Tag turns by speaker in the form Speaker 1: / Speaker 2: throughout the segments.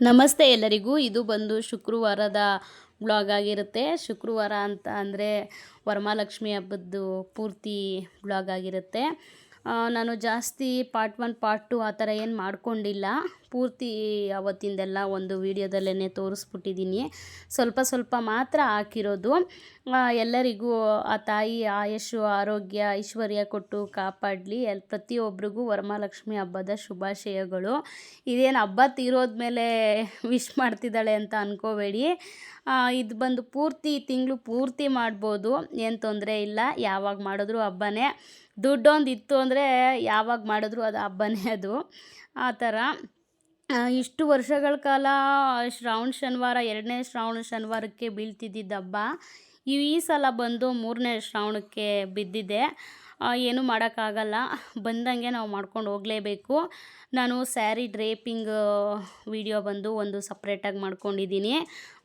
Speaker 1: ನಮಸ್ತೆ ಎಲ್ಲರಿಗೂ. ಇದು ಬಂದು ಶುಕ್ರವಾರದ ಬ್ಲಾಗ್ ಆಗಿರುತ್ತೆ. ಶುಕ್ರವಾರ ಅಂತ ಅಂದರೆ ವರಮಹಾಲಕ್ಷ್ಮಿ ಹಬ್ಬದ್ದು ಪೂರ್ತಿ ಬ್ಲಾಗ್ ಆಗಿರುತ್ತೆ. ನಾನು ಜಾಸ್ತಿ ಪಾರ್ಟ್ ಒನ್ ಪಾರ್ಟ್ ಟು ಆ ಥರ ಏನು ಮಾಡಿಕೊಂಡಿಲ್ಲ. ಪೂರ್ತಿ ಅವತ್ತಿಂದೆಲ್ಲ ಒಂದು ವೀಡಿಯೋದಲ್ಲೇ ತೋರಿಸ್ಬಿಟ್ಟಿದ್ದೀನಿ. ಸ್ವಲ್ಪ ಸ್ವಲ್ಪ ಮಾತ್ರ ಹಾಕಿರೋದು. ಎಲ್ಲರಿಗೂ ಆ ತಾಯಿ ಆಯಸ್ಸು, ಆರೋಗ್ಯ, ಐಶ್ವರ್ಯ ಕೊಟ್ಟು ಕಾಪಾಡಲಿ. ಎಲ್ ಪ್ರತಿಯೊಬ್ಬರಿಗೂ ವರಮಹಾಲಕ್ಷ್ಮಿ ಹಬ್ಬದ ಶುಭಾಶಯಗಳು. ಇದೇನು ಹಬ್ಬ ತೀರೋದ್ಮೇಲೆ ವಿಶ್ ಮಾಡ್ತಿದ್ದಾಳೆ ಅಂತ ಅನ್ಕೋಬೇಡಿ. ಇದು ಬಂದು ಪೂರ್ತಿ ತಿಂಗಳು ಪೂರ್ತಿ ಮಾಡ್ಬೋದು. ಏನು ತೊಂದರೆ ಇಲ್ಲ. ಯಾವಾಗ ಮಾಡಿದ್ರೂ ಹಬ್ಬನೇ. ದುಡ್ಡೊಂದು ಇತ್ತು ಅಂದರೆ ಯಾವಾಗ ಮಾಡಿದ್ರು ಅದು ಹಬ್ಬನೇ ಅದು. ಆ ಥರ ಇಷ್ಟು ವರ್ಷಗಳ ಕಾಲ ಶ್ರಾವಣ ಶನಿವಾರ, ಎರಡನೇ ಶ್ರಾವಣ ಶನಿವಾರಕ್ಕೆ ಬೀಳ್ತಿದ್ದಿದ್ದ ಹಬ್ಬ ಈ ಸಲ ಬಂದು ಮೂರನೇ ಶ್ರಾವಣಕ್ಕೆ ಬಿದ್ದಿದೆ. ಏನೂ ಮಾಡೋಕ್ಕಾಗಲ್ಲ. ಬಂದಂಗೆ ನಾವು ಮಾಡ್ಕೊಂಡು ಹೋಗಲೇಬೇಕು. ನಾನು ಸ್ಯಾರಿ ಡ್ರೇಪಿಂಗ್ ವಿಡಿಯೋ ಬಂದು ಒಂದು ಸಪ್ರೇಟಾಗಿ ಮಾಡ್ಕೊಂಡಿದ್ದೀನಿ.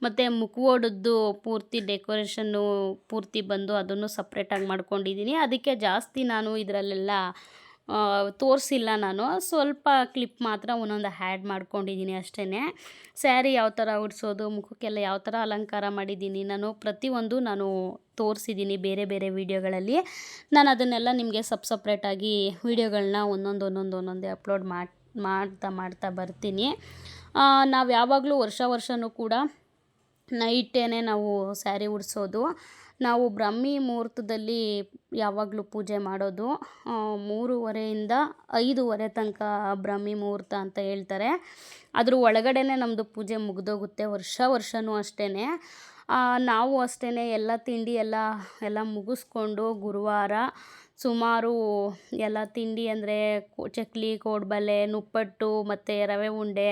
Speaker 1: ಮತ್ತು ಮುಖವಾಡದ್ದು ಪೂರ್ತಿ ಡೆಕೋರೇಷನ್ನು ಪೂರ್ತಿ ಬಂದು ಅದನ್ನು ಸಪ್ರೇಟಾಗಿ ಮಾಡ್ಕೊಂಡಿದ್ದೀನಿ. ಅದಕ್ಕೆ ಜಾಸ್ತಿ ನಾನು ಇದರಲ್ಲೆಲ್ಲ ತೋರಿಸಿಲ್ಲ ನಾನು. ಸ್ವಲ್ಪ ಕ್ಲಿಪ್ ಮಾತ್ರ ಒಂದೊಂದು ಹ್ಯಾಡ್ ಮಾಡ್ಕೊಂಡಿದ್ದೀನಿ ಅಷ್ಟೇ ಸ್ಯಾರಿ ಯಾವ ಥರ ಉಡಿಸೋದು, ಮುಖಕ್ಕೆಲ್ಲ ಯಾವ ಥರ ಅಲಂಕಾರ ಮಾಡಿದ್ದೀನಿ ನಾನು, ಪ್ರತಿಯೊಂದು ನಾನು ತೋರಿಸಿದ್ದೀನಿ ಬೇರೆ ಬೇರೆ ವೀಡಿಯೋಗಳಲ್ಲಿ ನಾನು ಅದನ್ನೆಲ್ಲ ನಿಮಗೆ ಸಪ್ ಸಪ್ರೇಟಾಗಿ ವೀಡಿಯೋಗಳನ್ನ ಒಂದೊಂದು ಒಂದೊಂದು ಒಂದೊಂದೇ ಅಪ್ಲೋಡ್ ಮಾಡಿ, ಮಾಡ್ತಾ ಮಾಡ್ತಾ ಬರ್ತೀನಿ. ನಾವು ಯಾವಾಗಲೂ ವರ್ಷ ವರ್ಷವೂ ಕೂಡ ನೈಟೇನೆ ನಾವು ಸ್ಯಾರಿ ಉಡಿಸೋದು. ನಾವು ಬ್ರಹ್ಮಿ ಮುಹೂರ್ತದಲ್ಲಿ ಯಾವಾಗಲೂ ಪೂಜೆ ಮಾಡೋದು ಮೂರುವರೆಯಿಂದ ಐದುವರೆ ತನಕ ಬ್ರಹ್ಮಿ ಮುಹೂರ್ತ ಅಂತ ಹೇಳ್ತಾರೆ. ಅದ್ರ ಒಳಗಡೆನೆ ನಮ್ಮದು ಪೂಜೆ ಮುಗಿದೋಗುತ್ತೆ ವರ್ಷ ವರ್ಷವೂ ಅಷ್ಟೇ ನಾವು ಅಷ್ಟೇ ಎಲ್ಲ ತಿಂಡಿ ಎಲ್ಲ ಎಲ್ಲ ಮುಗಿಸ್ಕೊಂಡು ಗುರುವಾರ ಸುಮಾರು ಎಲ್ಲ ತಿಂಡಿ ಅಂದರೆ ಚಕ್ಲಿ, ಕೋಡ್ಬಳೆ, ನುಪ್ಪಟ್ಟು ಮತ್ತು ರವೆ ಉಂಡೆ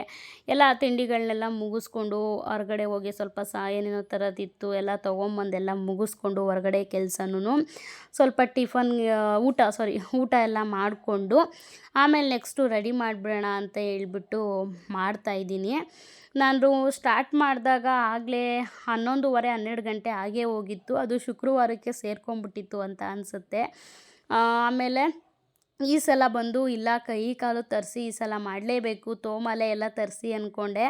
Speaker 1: ಎಲ್ಲ ತಿಂಡಿಗಳನ್ನೆಲ್ಲ ಮುಗಿಸ್ಕೊಂಡು ಹೊರಗಡೆ ಹೋಗಿ ಸ್ವಲ್ಪ ಸಹ ಏನೇನೋ ಥರದಿತ್ತು ಎಲ್ಲ ತೊಗೊಂಬಂದೆಲ್ಲ ಮುಗಿಸ್ಕೊಂಡು ಹೊರಗಡೆ ಕೆಲಸನೂ ಸ್ವಲ್ಪ ಟಿಫನ್ ಊಟ ಸಾರಿ ಊಟ ಎಲ್ಲ ಮಾಡಿಕೊಂಡು ಆಮೇಲೆ ನೆಕ್ಸ್ಟು ರೆಡಿ ಮಾಡಿಬಿಡೋಣ ಅಂತ ಹೇಳ್ಬಿಟ್ಟು ಮಾಡ್ತಾಯಿದ್ದೀನಿ ನಾನು ಸ್ಟಾರ್ಟ್ ಮಾಡಿದಾಗ ಆಗಲೇ ಹನ್ನೊಂದುವರೆ ಹನ್ನೆರಡು ಗಂಟೆ ಆಗೇ ಹೋಗಿತ್ತು. ಅದು ಶುಕ್ರವಾರಕ್ಕೆ ಸೇರ್ಕೊಂಡ್ಬಿಟ್ಟಿತ್ತು ಅಂತ ಅನಿಸುತ್ತೆ. ಆಮೇಲೆ ಈ ಸಲ ಬಂದು ಇಲ್ಲ, ಕೈ ಕಾಲು ತರಿಸಿ ಈ ಸಲ ಮಾಡಲೇಬೇಕು, ತೋಮಲೆ ಎಲ್ಲ ತರಿಸಿ ಅಂದ್ಕೊಂಡೆ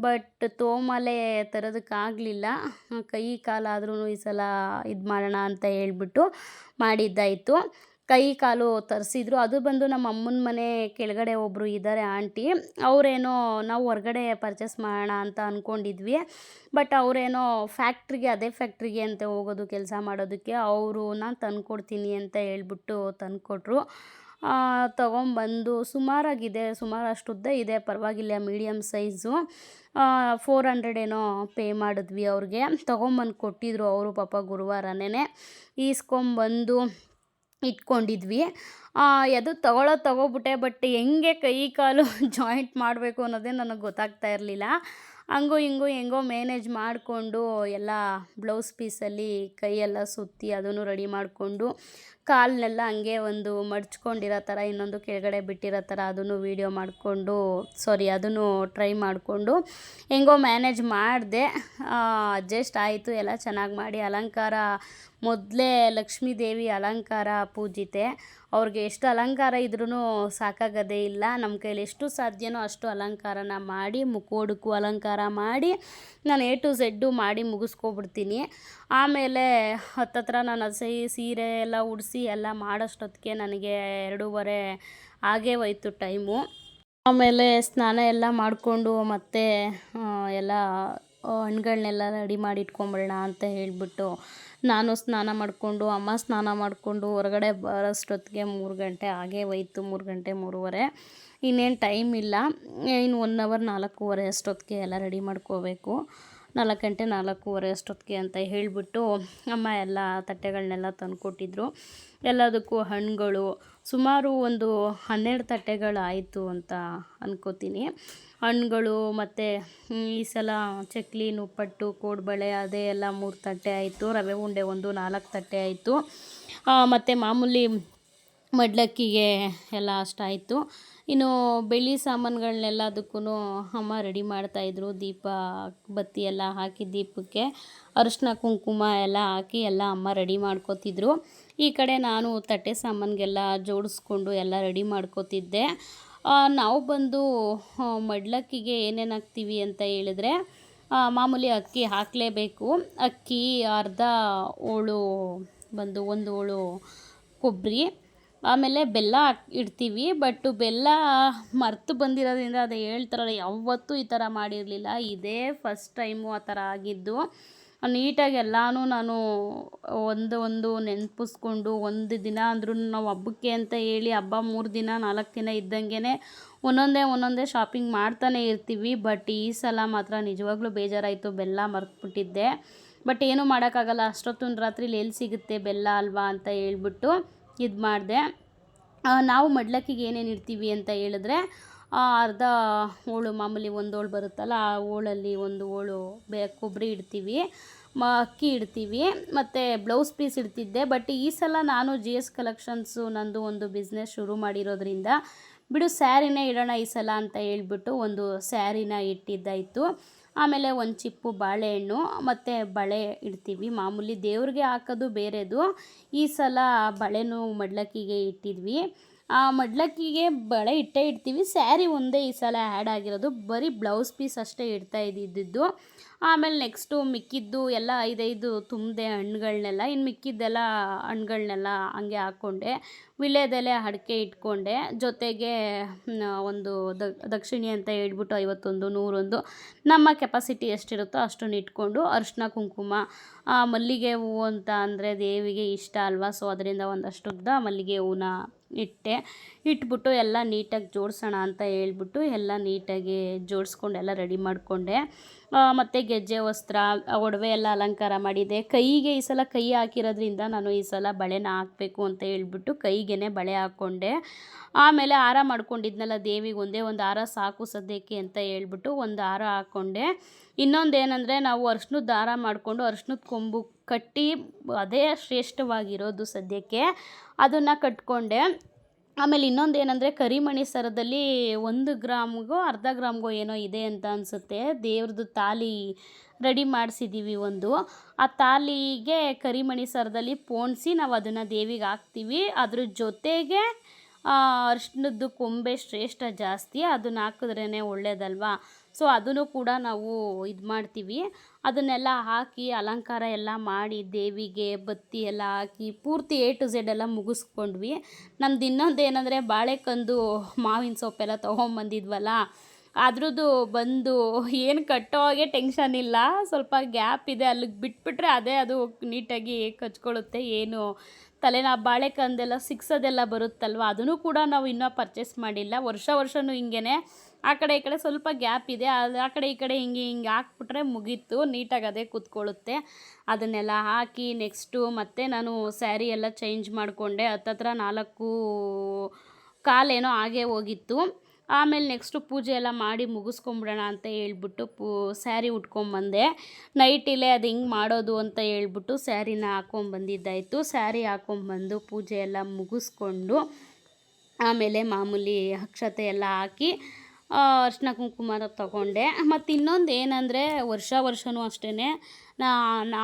Speaker 1: ಬಟ್ ತೋಮಲೆ ತರೋದಕ್ಕಾಗಲಿಲ್ಲ ಕೈ ಕಾಲಾದ್ರೂ ಈ ಸಲ ಇದು ಮಾಡೋಣ ಅಂತ ಹೇಳ್ಬಿಟ್ಟು ಮಾಡಿದ್ದಾಯಿತು. ಕೈ ಕಾಲು ತರಿಸಿದ್ರು. ಅದು ಬಂದು ನಮ್ಮ ಅಮ್ಮನ ಮನೆ ಕೆಳಗಡೆ ಒಬ್ಬರು ಇದ್ದಾರೆ ಆಂಟಿ. ಅವರೇನೋ ನಾವು ಹೊರ್ಗಡೆ ಪರ್ಚೇಸ್ ಮಾಡೋಣ ಅಂತ ಅಂದ್ಕೊಂಡಿದ್ವಿ ಬಟ್ ಅವರೇನೋ ಫ್ಯಾಕ್ಟ್ರಿಗೆ ಅದೇ ಫ್ಯಾಕ್ಟ್ರಿಗೆ ಅಂತ ಹೋಗೋದು, ಕೆಲಸ ಮಾಡೋದಕ್ಕೆ ಅವರು ನಾನು ತಂದ್ಕೊಡ್ತೀನಿ ಅಂತ ಹೇಳ್ಬಿಟ್ಟು ತಂದುಕೊಟ್ರು. ತಗೊಂಬಂದು ಸುಮಾರಾಗಿದೆ ಸುಮಾರು ಉದ್ದ ಇದೆ. ಪರವಾಗಿಲ್ಲ ಮೀಡಿಯಮ್ ಸೈಜು ಫೋರ್ ಹಂಡ್ರೆಡ್ ಏನೋ ಪೇ ಮಾಡಿದ್ವಿ ಅವ್ರಿಗೆ. ತೊಗೊಂಬಂದು ಕೊಟ್ಟಿದ್ರು ಅವರು ಪಾಪ ಗುರುವಾರನೇ. ಈಸ್ಕೊಂಬಂದು ಇಟ್ಕೊಂಡಿದ್ವಿ. ಅದು ತಗೊಳ್ಳೋ ತಗೋಬಿಟ್ಟೆ, ಬಟ್ ಹೆಂಗೆ ಕೈ ಕಾಲು ಜಾಯಿಂಟ್ ಮಾಡಬೇಕು ಅನ್ನೋದೇ ನನಗೆ ಗೊತ್ತಾಗ್ತಾ ಇರಲಿಲ್ಲ. ಹಂಗೋ ಹಿಂಗೋ ಹೆಂಗೋ ಮ್ಯಾನೇಜ್ ಮಾಡಿಕೊಂಡು ಎಲ್ಲ ಬ್ಲೌಸ್ ಪೀಸಲ್ಲಿ ಕೈಯೆಲ್ಲ ಸುತ್ತಿ ಅದನ್ನು ರೆಡಿ ಮಾಡಿಕೊಂಡು ಕಾಲನ್ನೆಲ್ಲ ಹಂಗೆ ಒಂದು ಮಡ್ಚ್ಕೊಂಡಿರೋ ಥರ, ಇನ್ನೊಂದು ಕೆಳಗಡೆ ಬಿಟ್ಟಿರೋ ಥರ ಅದನ್ನು ವೀಡಿಯೋ ಮಾಡಿಕೊಂಡು ಸಾರಿ ಅದನ್ನು ಟ್ರೈ ಮಾಡಿಕೊಂಡು ಹೆಂಗೋ ಮ್ಯಾನೇಜ್ ಮಾಡಿದೆ. ಅಡ್ಜಸ್ಟ್ ಆಯಿತು, ಎಲ್ಲ ಚೆನ್ನಾಗಿ ಮಾಡಿ. ಅಲಂಕಾರ, ಮೊದಲೇ ಲಕ್ಷ್ಮೀ ದೇವಿ ಅಲಂಕಾರ ಪೂಜಿತೆ. ಅವ್ರಿಗೆ ಎಷ್ಟು ಅಲಂಕಾರ ಇದ್ರೂ ಸಾಕಾಗೋದೇ ಇಲ್ಲ. ನಮ್ಮ ಕೈಲಿ ಎಷ್ಟು ಸಾಧ್ಯನೋ ಅಷ್ಟು ಅಲಂಕಾರನ ಮಾಡಿ ಮುಖೋಡುಕು ಅಲಂಕಾರ ಮಾಡಿ, ನಾನು ಎ ಟು ಝೆಡ್ಡು ಮಾಡಿ ಮುಗಿಸ್ಕೊಬಿಡ್ತೀನಿ. ಆಮೇಲೆ ಹತ್ತತ್ರ ನಾನು ಸೀರೆ ಎಲ್ಲ ಉಡಿಸಿ ಎಲ್ಲ ಮಾಡೋಷ್ಟೊತ್ತಿಗೆ ನನಗೆ ಎರಡೂವರೆ ಆಗೇ ಹೋಯ್ತು ಟೈಮು. ಆಮೇಲೆ ಸ್ನಾನ ಎಲ್ಲ ಮಾಡಿಕೊಂಡು ಮತ್ತೆ ಎಲ್ಲ ಹಣ್ಗಳನ್ನೆಲ್ಲ ರೆಡಿ ಮಾಡಿ ಇಟ್ಕೊಂಬಿಡೋಣ ಅಂತ ಹೇಳಿಬಿಟ್ಟು ನಾನು ಸ್ನಾನ ಮಾಡಿಕೊಂಡು, ಅಮ್ಮ ಸ್ನಾನ ಮಾಡಿಕೊಂಡು ಹೊರಗಡೆ ಬರೋಷ್ಟೊತ್ತಿಗೆ ಮೂರು ಗಂಟೆ ಹಾಗೇ ಹೋಯ್ತು, ಮೂರು ಗಂಟೆ ಮೂರುವರೆ. ಇನ್ನೇನು ಟೈಮ್ ಇಲ್ಲ. ಇನ್ನು ಒನ್ ಅವರ್ ನಾಲ್ಕೂವರೆ ಅಷ್ಟೊತ್ತಿಗೆ ಎಲ್ಲ ರೆಡಿ ಮಾಡ್ಕೋಬೇಕು. ನಾಲ್ಕು ಗಂಟೆ ನಾಲ್ಕೂವರೆ ಅಷ್ಟೊತ್ತಿಗೆ ಅಂತ ಹೇಳಿಬಿಟ್ಟು ಅಮ್ಮ ಎಲ್ಲ ತಟ್ಟೆಗಳನ್ನೆಲ್ಲ ತಂದುಕೊಟ್ಟಿದ್ರು. ಎಲ್ಲದಕ್ಕೂ ಹಣ್ಣುಗಳು, ಸುಮಾರು ಒಂದು ಹನ್ನೆರಡು ತಟ್ಟೆಗಳಾಯಿತು ಅಂತ ಅನ್ಕೋತೀನಿ. ಹಣ್ಣುಗಳು ಮತ್ತು ಈ ಸಲ ಚಕ್ಲಿ, ನುಪ್ಪಟ್ಟು, ಕೋಡ್ಬಳೆ, ಅದೇ ಎಲ್ಲ ಮೂರು ತಟ್ಟೆ ಆಯಿತು. ರವೆ ಉಂಡೆ ಒಂದು ನಾಲ್ಕು ತಟ್ಟೆ ಆಯಿತು. ಮತ್ತು ಮಾಮೂಲಿ ಮಡ್ಲಕ್ಕಿಗೆ ಎಲ್ಲ ಅಷ್ಟಾಯಿತು. ಇನ್ನು ಬೆಳ್ಳಿ ಸಾಮಾನುಗಳ್ನೆಲ್ಲದಕ್ಕೂ ಅಮ್ಮ ರೆಡಿ ಮಾಡ್ತಾಯಿದ್ರು ದೀಪ, ಬತ್ತಿ ಎಲ್ಲ ಹಾಕಿ ದೀಪಕ್ಕೆ ಅರಿಶಿನ, ಕುಂಕುಮ ಎಲ್ಲ ಹಾಕಿ ಎಲ್ಲ ಅಮ್ಮ ರೆಡಿ ಮಾಡ್ಕೋತಿದ್ರು. ಈ ಕಡೆ ನಾನು ತಟ್ಟೆ ಸಾಮಾನಿಗೆಲ್ಲ ಜೋಡಿಸ್ಕೊಂಡು ಎಲ್ಲ ರೆಡಿ ಮಾಡ್ಕೋತಿದ್ದೆ. ನಾವು ಬಂದು ಮಡ್ಲಕ್ಕಿಗೆ ಏನೇನು ಹಾಕ್ತೀವಿ ಅಂತ ಹೇಳಿದ್ರೆ ಮಾಮೂಲಿ ಅಕ್ಕಿ ಹಾಕಲೇಬೇಕು. ಅಕ್ಕಿ ಅರ್ಧ ಹೋಳು ಬಂದು ಒಂದು ಹೋಳು ಕೊಬ್ಬರಿ ಆಮೇಲೆ ಬೆಲ್ಲ ಇಡ್ತೀವಿ ಬಟ್ ಬೆಲ್ಲ ಮರ್ತು ಬಂದಿರೋದ್ರಿಂದ ಅದು ಹೇಳ್ತಾರಲ್ಲ, ಯಾವತ್ತೂ ಈ ಥರ ಮಾಡಿರಲಿಲ್ಲ. ಇದೇ ಫಸ್ಟ್ ಟೈಮು ಆ ಥರ ಆಗಿದ್ದು. ನೀಟಾಗಿ ಎಲ್ಲನೂ ನಾನು ಒಂದು ಒಂದು ನೆನಪಿಸ್ಕೊಂಡು ಒಂದು ದಿನ ಅಂದ್ರೂ ನಾವು ಹಬ್ಬಕ್ಕೆ ಅಂತ ಹೇಳಿ ಹಬ್ಬ ಮೂರು ದಿನ, ನಾಲ್ಕು ದಿನ ಇದ್ದಂಗೆ ಒಂದೊಂದೇ ಒಂದೊಂದೇ ಶಾಪಿಂಗ್ ಮಾಡ್ತಾನೆ ಇರ್ತೀವಿ. ಬಟ್ ಈ ಸಲ ಮಾತ್ರ ನಿಜವಾಗ್ಲೂ ಬೇಜಾರಾಯಿತು, ಬೆಲ್ಲ ಮರ್ತ್ಬಿಟ್ಟಿದ್ದೆ. ಬಟ್ ಏನೂ ಮಾಡೋಕ್ಕಾಗಲ್ಲ ಅಷ್ಟೊತ್ತೊಂದು ರಾತ್ರಿಲಿ ಎಲ್ಲಿ ಸಿಗುತ್ತೆ, ಬೆಲ್ಲ ಅಲ್ವಾ ಅಂತ ಹೇಳ್ಬಿಟ್ಟು ಇದು ಮಾಡಿದೆ. ನಾವು ಮಡ್ಲಕ್ಕಿಗೆ ಏನೇನು ಇಡ್ತೀವಿ ಅಂತ ಹೇಳಿದ್ರೆ ಅರ್ಧ ಹೋಳು ಮಾಮೂಲಿ ಒಂದು ಹೋಳು ಬರುತ್ತಲ್ಲ, ಆ ಹೋಳಲ್ಲಿ ಒಂದು ಹೋಳು ಬೇ ಕೊಬ್ಬರಿ ಇಡ್ತೀವಿ, ಮ, ಅಕ್ಕಿ ಇಡ್ತೀವಿ, ಮತ್ತು ಬ್ಲೌಸ್ ಪೀಸ್ ಇಡ್ತಿದ್ದೆ. ಬಟ್ ಈ ಸಲ ನಾನು ಜಿ ಎಸ್ ಕಲೆಕ್ಷನ್ಸು ನಂದು ಒಂದು ಬಿಸ್ನೆಸ್ ಶುರು ಮಾಡಿರೋದ್ರಿಂದ, ಬಿಡು ಸ್ಯಾರಿನೇ ಇಡೋಣ ಈ ಸಲ ಅಂತ ಹೇಳ್ಬಿಟ್ಟು ಒಂದು ಸ್ಯಾರಿನ ಇಟ್ಟಿದ್ದಾಯಿತು. ಆಮೇಲೆ ಒಂದು ಚಿಪ್ಪು ಬಾಳೆಹಣ್ಣು, ಮತ್ತು ಬಳೆ ಇಡ್ತೀವಿ. ಮಾಮೂಲಿ ದೇವ್ರಿಗೆ ಹಾಕೋದು ಬೇರೆದು. ಈ ಸಲ ಬಳೆನೂ ಮಡ್ಲಕ್ಕಿಗೆ ಇಟ್ಟಿದ್ವಿ. ಮಡ್ಲಕ್ಕಿಗೆ ಬಳೆ ಇಟ್ಟೇ ಇಡ್ತೀವಿ. ಸ್ಯಾರಿ ಒಂದೇ ಈ ಸಲ ಆ್ಯಡ್ ಆಗಿರೋದು. ಬರೀ ಬ್ಲೌಸ್ ಪೀಸ್ ಅಷ್ಟೇ ಇಡ್ತಾ ಇದ್ದಿದ್ದು. ಆಮೇಲೆ ನೆಕ್ಸ್ಟು ಮಿಕ್ಕಿದ್ದು ಎಲ್ಲ ಐದೈದು ತುಂಬಿದೆ ಹಣ್ಣುಗಳನ್ನೆಲ್ಲ ಇನ್ನು ಮಿಕ್ಕಿದ್ದೆಲ್ಲ ಹಣ್ಣುಗಳನ್ನೆಲ್ಲ ಹಂಗೆ ಹಾಕ್ಕೊಂಡೆ. ವಿಳ್ಯದೆಲೆ ಅಡಿಕೆ ಇಟ್ಕೊಂಡೆ. ಜೊತೆಗೆ ಒಂದು ದಕ್ಷಿಣಿ ಅಂತ ಹೇಳ್ಬಿಟ್ಟು ಐವತ್ತೊಂದು ನೂರೊಂದು ನಮ್ಮ ಕೆಪಾಸಿಟಿ ಎಷ್ಟಿರುತ್ತೋ ಅಷ್ಟನ್ನು ಇಟ್ಕೊಂಡು ಅರಿಶಿನ ಕುಂಕುಮ ಆ, ಮಲ್ಲಿಗೆ ಹೂವು ಅಂತ ಅಂದರೆ ದೇವಿಗೆ ಇಷ್ಟ ಅಲ್ವಾ? ಸೊ ಅದರಿಂದ ಒಂದಷ್ಟುದ್ದ ಮಲ್ಲಿಗೆ ಹೂವನ್ನ ಇಟ್ಟೆ. ಇಟ್ಬಿಟ್ಟು ಎಲ್ಲ ನೀಟಾಗಿ ಜೋಡಿಸೋಣ ಅಂತ ಹೇಳ್ಬಿಟ್ಟು ಎಲ್ಲ ನೀಟಾಗಿ ಜೋಡಿಸ್ಕೊಂಡು ಎಲ್ಲ ರೆಡಿ ಮಾಡಿಕೊಂಡೆ. ಮತ್ತು ಗೆಜ್ಜೆ ವಸ್ತ್ರ ಒಡವೆ ಎಲ್ಲ ಅಲಂಕಾರ ಮಾಡಿದೆ. ಕೈಗೆ ಈ ಸಲ ಕೈ ಹಾಕಿರೋದ್ರಿಂದ ನಾನು ಈ ಸಲ ಬಳೆನ ಹಾಕಬೇಕು ಅಂತ ಹೇಳ್ಬಿಟ್ಟು ಕೈಗೆ ಬಳೆ ಹಾಕ್ಕೊಂಡೆ. ಆಮೇಲೆ ಹಾರ ಮಾಡ್ಕೊಂಡಿದ್ನಲ್ಲ ದೇವಿಗೆ, ಒಂದೇ ಒಂದು ಹಾರ ಸಾಕು ಸದ್ಯಕ್ಕೆ ಅಂತ ಹೇಳ್ಬಿಟ್ಟು ಒಂದು ಹಾರ ಹಾಕ್ಕೊಂಡೆ. ಇನ್ನೊಂದು ಏನಂದರೆ ನಾವು ಅರ್ಶಿನದ ದಾರ ಮಾಡಿಕೊಂಡು ಅರ್ಶಿನದ ಕೊಂಬು ಕಟ್ಟಿ ಅದೇ ಶ್ರೇಷ್ಠವಾಗಿರೋದು ಸದ್ಯಕ್ಕೆ. ಅದನ್ನು ಕಟ್ಕೊಂಡೆ. ಆಮೇಲೆ ಇನ್ನೊಂದು ಏನಂದರೆ ಕರಿಮಣಿ ಸರದಲ್ಲಿ ಒಂದು ಗ್ರಾಮ್ಗೋ, ಅರ್ಧ ಗ್ರಾಮ್ಗೋ ಏನೋ ಇದೆ ಅಂತ ಅನಿಸುತ್ತೆ. ದೇವ್ರದ್ದು ತಾಲಿ ರೆಡಿ ಮಾಡಿಸಿದ್ದೀವಿ ಒಂದು. ಆ ತಾಲಿಗೆ ಕರಿಮಣಿ ಸರದಲ್ಲಿ ಪೋಣಿಸಿ ನಾವು ಅದನ್ನು ದೇವಿಗೆ ಹಾಕ್ತೀವಿ. ಅದ್ರ ಜೊತೆಗೆ ಅರ್ಶಿಣದ್ದು ಕೊಂಬೆ ಶ್ರೇಷ್ಠ ಜಾಸ್ತಿ, ಅದನ್ನ ಹಾಕಿದ್ರೇ ಒಳ್ಳೇದಲ್ವಾ? ಸೊ ಅದನ್ನು ಕೂಡ ನಾವು ಇದು ಮಾಡ್ತೀವಿ. ಅದನ್ನೆಲ್ಲ ಹಾಕಿ ಅಲಂಕಾರ ಎಲ್ಲ ಮಾಡಿ ದೇವಿಗೆ ಬತ್ತಿ ಎಲ್ಲ ಹಾಕಿ ಪೂರ್ತಿ ಎ ಟು ಝೆಡ್ ಎಲ್ಲ ಮುಗಿಸ್ಕೊಂಡ್ವಿ. ನಮ್ದು ಇನ್ನೊಂದು ಏನಂದರೆ ಬಾಳೆಕಂದು ಮಾವಿನ ಸೊಪ್ಪೆಲ್ಲ ತೊಗೊಂಬಂದಿದ್ವಲ್ಲ, ಅದ್ರದ್ದು ಬಂದು ಏನು ಕಟ್ಟೋ ಹಾಗೆ ಟೆನ್ಷನ್ ಇಲ್ಲ. ಸ್ವಲ್ಪ ಗ್ಯಾಪ್ ಇದೆ, ಅಲ್ಲಿಗೆ ಬಿಟ್ಬಿಟ್ರೆ ಅದೇ ಅದು ನೀಟಾಗಿ ಕಚ್ಕೊಳ್ಳುತ್ತೆ, ಏನು ತಲೆನ ಬಾಳೆಕಂದೆಲ್ಲ ಸಿಕ್ಸೋದೆಲ್ಲ ಬರುತ್ತಲ್ವ, ಅದನ್ನು ಕೂಡ ನಾವು ಇನ್ನೂ ಪರ್ಚೇಸ್ ಮಾಡಿಲ್ಲ. ವರ್ಷ ವರ್ಷವೂ ಹಿಂಗೇ ಆ ಕಡೆ ಈ ಕಡೆ ಸ್ವಲ್ಪ ಗ್ಯಾಪ್ ಇದೆ. ಅದು ಆ ಕಡೆ ಈ ಕಡೆ ಹಿಂಗೆ ಹಿಂಗೆ ಹಾಕ್ಬಿಟ್ರೆ ಮುಗೀತು. ನೀಟಾಗಿ ಅದೇ ಕೂತ್ಕೊಳ್ಳುತ್ತೆ. ಅದನ್ನೆಲ್ಲ ಹಾಕಿ ನೆಕ್ಸ್ಟು ಮತ್ತೆ ನಾನು ಸ್ಯಾರಿ ಎಲ್ಲ ಚೇಂಜ್ ಮಾಡಿಕೊಂಡೆ. ಹತ್ತತ್ರ ನಾಲ್ಕು ಕಾಲೇನೋ ಹಾಗೆ ಹೋಗಿತ್ತು. ಆಮೇಲೆ ನೆಕ್ಸ್ಟು ಪೂಜೆ ಎಲ್ಲ ಮಾಡಿ ಮುಗಿಸ್ಕೊಂಬಿಡೋಣ ಅಂತ ಹೇಳ್ಬಿಟ್ಟು ಪೂ ಸ್ಯಾರಿ ಉಟ್ಕೊಂಬಂದೆ ನೈಟಿಲೇ ಅದು ಹಿಂಗೆ ಮಾಡೋದು ಅಂತ ಹೇಳ್ಬಿಟ್ಟು ಸ್ಯಾರಿನ ಹಾಕ್ಕೊಂಬಂದಿದ್ದಾಯಿತು ಸ್ಯಾರಿ ಹಾಕ್ಕೊಂಬಂದು ಪೂಜೆ ಎಲ್ಲ ಮುಗಿಸ್ಕೊಂಡು ಆಮೇಲೆ ಮಾಮೂಲಿ ಅಕ್ಷತೆ ಎಲ್ಲ ಹಾಕಿ ಅರ್ಶಿನ ಕುಂಕುಮ ತಗೊಂಡೆ. ಮತ್ತು ಇನ್ನೊಂದು ಏನಂದರೆ ವರ್ಷ ವರ್ಷವೂ ಅಷ್ಟೇ ನಾ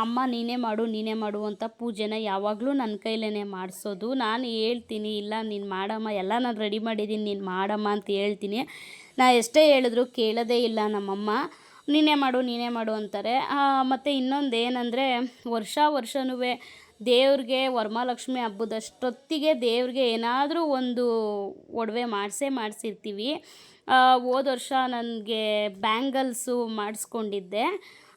Speaker 1: ಅಮ್ಮ ನೀನೇ ಮಾಡು ನೀನೇ ಮಾಡು ಅಂತ ಪೂಜೆನ ಯಾವಾಗಲೂ ನನ್ನ ಕೈಲೇ ಮಾಡಿಸೋದು. ನಾನು ಹೇಳ್ತೀನಿ, ಇಲ್ಲ ನೀನು ಮಾಡಮ್ಮ, ಎಲ್ಲ ನಾನು ರೆಡಿ ಮಾಡಿದ್ದೀನಿ ನೀನು ಮಾಡಮ್ಮ ಅಂತ ಹೇಳ್ತೀನಿ. ನಾ ಎಷ್ಟೇ ಹೇಳಿದ್ರು ಕೇಳೋದೇ ಇಲ್ಲ ನಮ್ಮಮ್ಮ. ನೀನೇ ಮಾಡು ನೀನೇ ಮಾಡು ಅಂತಾರೆ. ಮತ್ತು ಇನ್ನೊಂದು ಏನಂದರೆ ವರ್ಷ ವರ್ಷವೂ ದೇವ್ರಿಗೆ ವರಮಹಾಲಕ್ಷ್ಮಿ ಹಬ್ಬದಷ್ಟೊತ್ತಿಗೆ ದೇವ್ರಿಗೆ ಏನಾದರೂ ಒಂದು ಒಡವೆ ಮಾಡಿಸೇ ಮಾಡಿಸಿರ್ತೀವಿ. ಹೋದ ವರ್ಷ ನನಗೆ ಬ್ಯಾಂಗಲ್ಸು ಮಾಡಿಸ್ಕೊಂಡಿದ್ದೆ.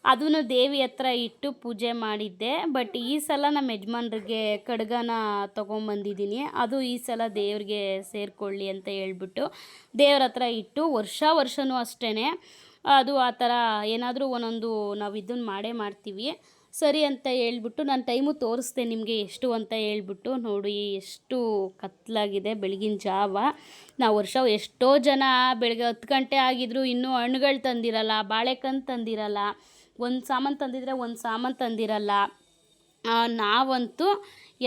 Speaker 1: ಅದನ್ನು ದೇವಿ ಹತ್ರ ಇಟ್ಟು ಪೂಜೆ ಮಾಡಿದ್ದೆ. ಬಟ್ ಈ ಸಲ ನಮ್ಮ ಯಜಮಾನ್ರಿಗೆ ಕಡ್ಗನ ತೊಗೊಂಬಂದಿದ್ದೀನಿ. ಅದು ಈ ಸಲ ದೇವ್ರಿಗೆ ಸೇರಿಕೊಳ್ಳಿ ಅಂತ ಹೇಳ್ಬಿಟ್ಟು ದೇವ್ರ ಹತ್ರ ಇಟ್ಟು ವರ್ಷ ವರ್ಷವೂ ಅಷ್ಟೇ ಅದು ಆ ಥರ ಏನಾದರೂ ಒಂದೊಂದು ನಾವು ಇದನ್ನು ಮಾಡೇ ಮಾಡ್ತೀವಿ. ಸರಿ ಅಂತ ಹೇಳ್ಬಿಟ್ಟು ನಾನು ಟೈಮು ತೋರಿಸ್ದೆ ನಿಮಗೆ ಎಷ್ಟು ಅಂತ ಹೇಳ್ಬಿಟ್ಟು ನೋಡಿ ಎಷ್ಟು ಕತ್ಲಾಗಿದೆ ಬೆಳಗಿನ ಜಾವ. ನಾವು ವರ್ಷ ಎಷ್ಟೋ ಜನ ಬೆಳಗ್ಗೆ ಹತ್ತು ಗಂಟೆ ಆಗಿದ್ರು ಇನ್ನೂ ಹಣ್ಣುಗಳು ತಂದಿರಲ್ಲ, ಬಾಳೆಕಂದು ತಂದಿರಲ್ಲ, ಒಂದು ಸಾಮಾನು ತಂದಿದ್ರೆ ಒಂದು ಸಾಮಾನು ತಂದಿರಲ್ಲ. ನಾವಂತೂ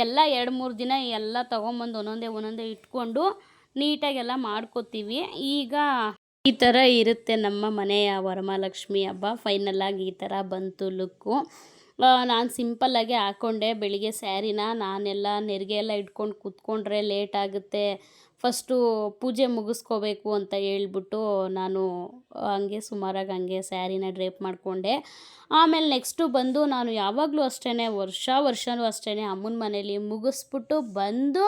Speaker 1: ಎಲ್ಲ ಎರಡು ಮೂರು ದಿನ ಎಲ್ಲ ತೊಗೊಂಬಂದು ಒಂದೊಂದೇ ಒಂದೊಂದೇ ಇಟ್ಕೊಂಡು ನೀಟಾಗೆಲ್ಲ ಮಾಡ್ಕೋತೀವಿ. ಈಗ ಈ ಥರ ಇರುತ್ತೆ ನಮ್ಮ ಮನೆಯ ವರಮಹಾಲಕ್ಷ್ಮಿ ಹಬ್ಬ. ಫೈನಲಾಗಿ ಈ ಥರ ಬಂತು ಲುಕ್ಕು ನಾನು ಸಿಂಪಲ್ಲಾಗೆ ಹಾಕ್ಕೊಂಡೆ ಬೆಳಿಗ್ಗೆ ಸ್ಯಾರಿನ ನಾನೆಲ್ಲ ನೆರಿಗೆ ಎಲ್ಲ ಇಟ್ಕೊಂಡು ಕೂತ್ಕೊಂಡ್ರೆ ಲೇಟ್ ಆಗುತ್ತೆ. ಫಸ್ಟು ಪೂಜೆ ಮುಗಿಸ್ಕೋಬೇಕು ಅಂತ ಹೇಳ್ಬಿಟ್ಟು ನಾನು ಹಂಗೆ ಸುಮಾರಾಗಿ ಹಂಗೆ ಸ್ಯಾರಿನ ಡ್ರೇಪ್ ಮಾಡಿಕೊಂಡೆ. ಆಮೇಲೆ ನೆಕ್ಸ್ಟು ಬಂದು ನಾನು ಯಾವಾಗಲೂ ಅಷ್ಟೇ ವರ್ಷ ವರ್ಷವೂ ಅಷ್ಟೇ ಅಮ್ಮನ ಮನೇಲಿ ಮುಗಿಸ್ಬಿಟ್ಟು ಬಂದು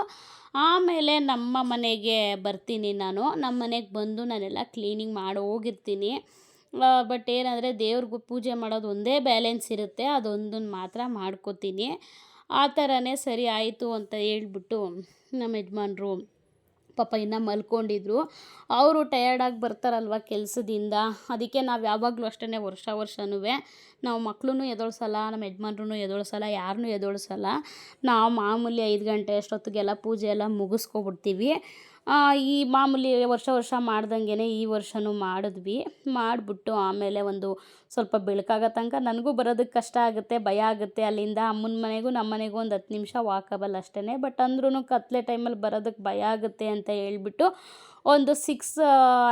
Speaker 1: ಆಮೇಲೆ ನಮ್ಮ ಮನೆಗೆ ಬರ್ತೀನಿ ನಾನು. ನಮ್ಮ ಮನೆಗೆ ಬಂದು ನಾನೆಲ್ಲ ಕ್ಲೀನಿಂಗ್ ಮಾಡಿ ಹೋಗಿರ್ತೀನಿ. ಬಟ್ ಏನಂದರೆ ದೇವ್ರಿಗೂ ಪೂಜೆ ಮಾಡೋದು ಒಂದೇ ಬ್ಯಾಲೆನ್ಸ್ ಇರುತ್ತೆ ಅದೊಂದನ್ನು ಮಾತ್ರ ಮಾಡ್ಕೋತೀನಿ. ಆ ಥರನೇ ಸರಿ ಆಯಿತು ಅಂತ ಹೇಳ್ಬಿಟ್ಟು ನಮ್ಮ ಯಜಮಾನ್ರು ಪಾಪ ಇನ್ನೂ ಮಲ್ಕೊಂಡಿದ್ರು. ಅವರು ಟಯರ್ಡಾಗಿ ಬರ್ತಾರಲ್ವ ಕೆಲಸದಿಂದ, ಅದಕ್ಕೆ ನಾವು ಯಾವಾಗಲೂ ಅಷ್ಟೇ ವರ್ಷ ವರ್ಷವೂ ನಾವು ಮಕ್ಕಳೂ ಎದೊಳ್ಸಲ್ಲ, ನಮ್ಮ ಯಜಮಾನ್ರೂ ಎದೊಳ್ಸಲ್ಲ ಯಾರನ್ನೂ ಎದೊಳ್ಸಲ್ಲ. ನಾವು ಮಾಮೂಲಿ ಐದು ಗಂಟೆ ಅಷ್ಟೊತ್ತಿಗೆಲ್ಲ ಪೂಜೆ ಎಲ್ಲ ಮುಗಿಸ್ಕೊಬಿಡ್ತೀವಿ. ಈ ಮಾಮೂಲಿ ವರ್ಷ ವರ್ಷ ಮಾಡ್ದಂಗೆ ಈ ವರ್ಷವೂ ಮಾಡಿದ್ವಿ. ಮಾಡಿಬಿಟ್ಟು ಆಮೇಲೆ ಒಂದು ಸ್ವಲ್ಪ ಬೆಳಕಾಗೋ ತನಕ ನನಗೂ ಬರೋದಕ್ಕೆ ಕಷ್ಟ ಆಗುತ್ತೆ, ಭಯ ಆಗುತ್ತೆ. ಅಲ್ಲಿಂದ ಅಮ್ಮನ ಮನೆಗೂ, ನಮ್ಮ ಮನೆಗೂ ಒಂದು ಹತ್ತು ನಿಮಿಷ ವಾಕಬಲ್ ಅಷ್ಟೇ ಬಟ್ ಅಂದ್ರೂ ಕತ್ಲೆ ಟೈಮಲ್ಲಿ ಬರೋದಕ್ಕೆ ಭಯ ಆಗುತ್ತೆ ಅಂತ ಹೇಳ್ಬಿಟ್ಟು ಒಂದು ಸಿಕ್ಸ್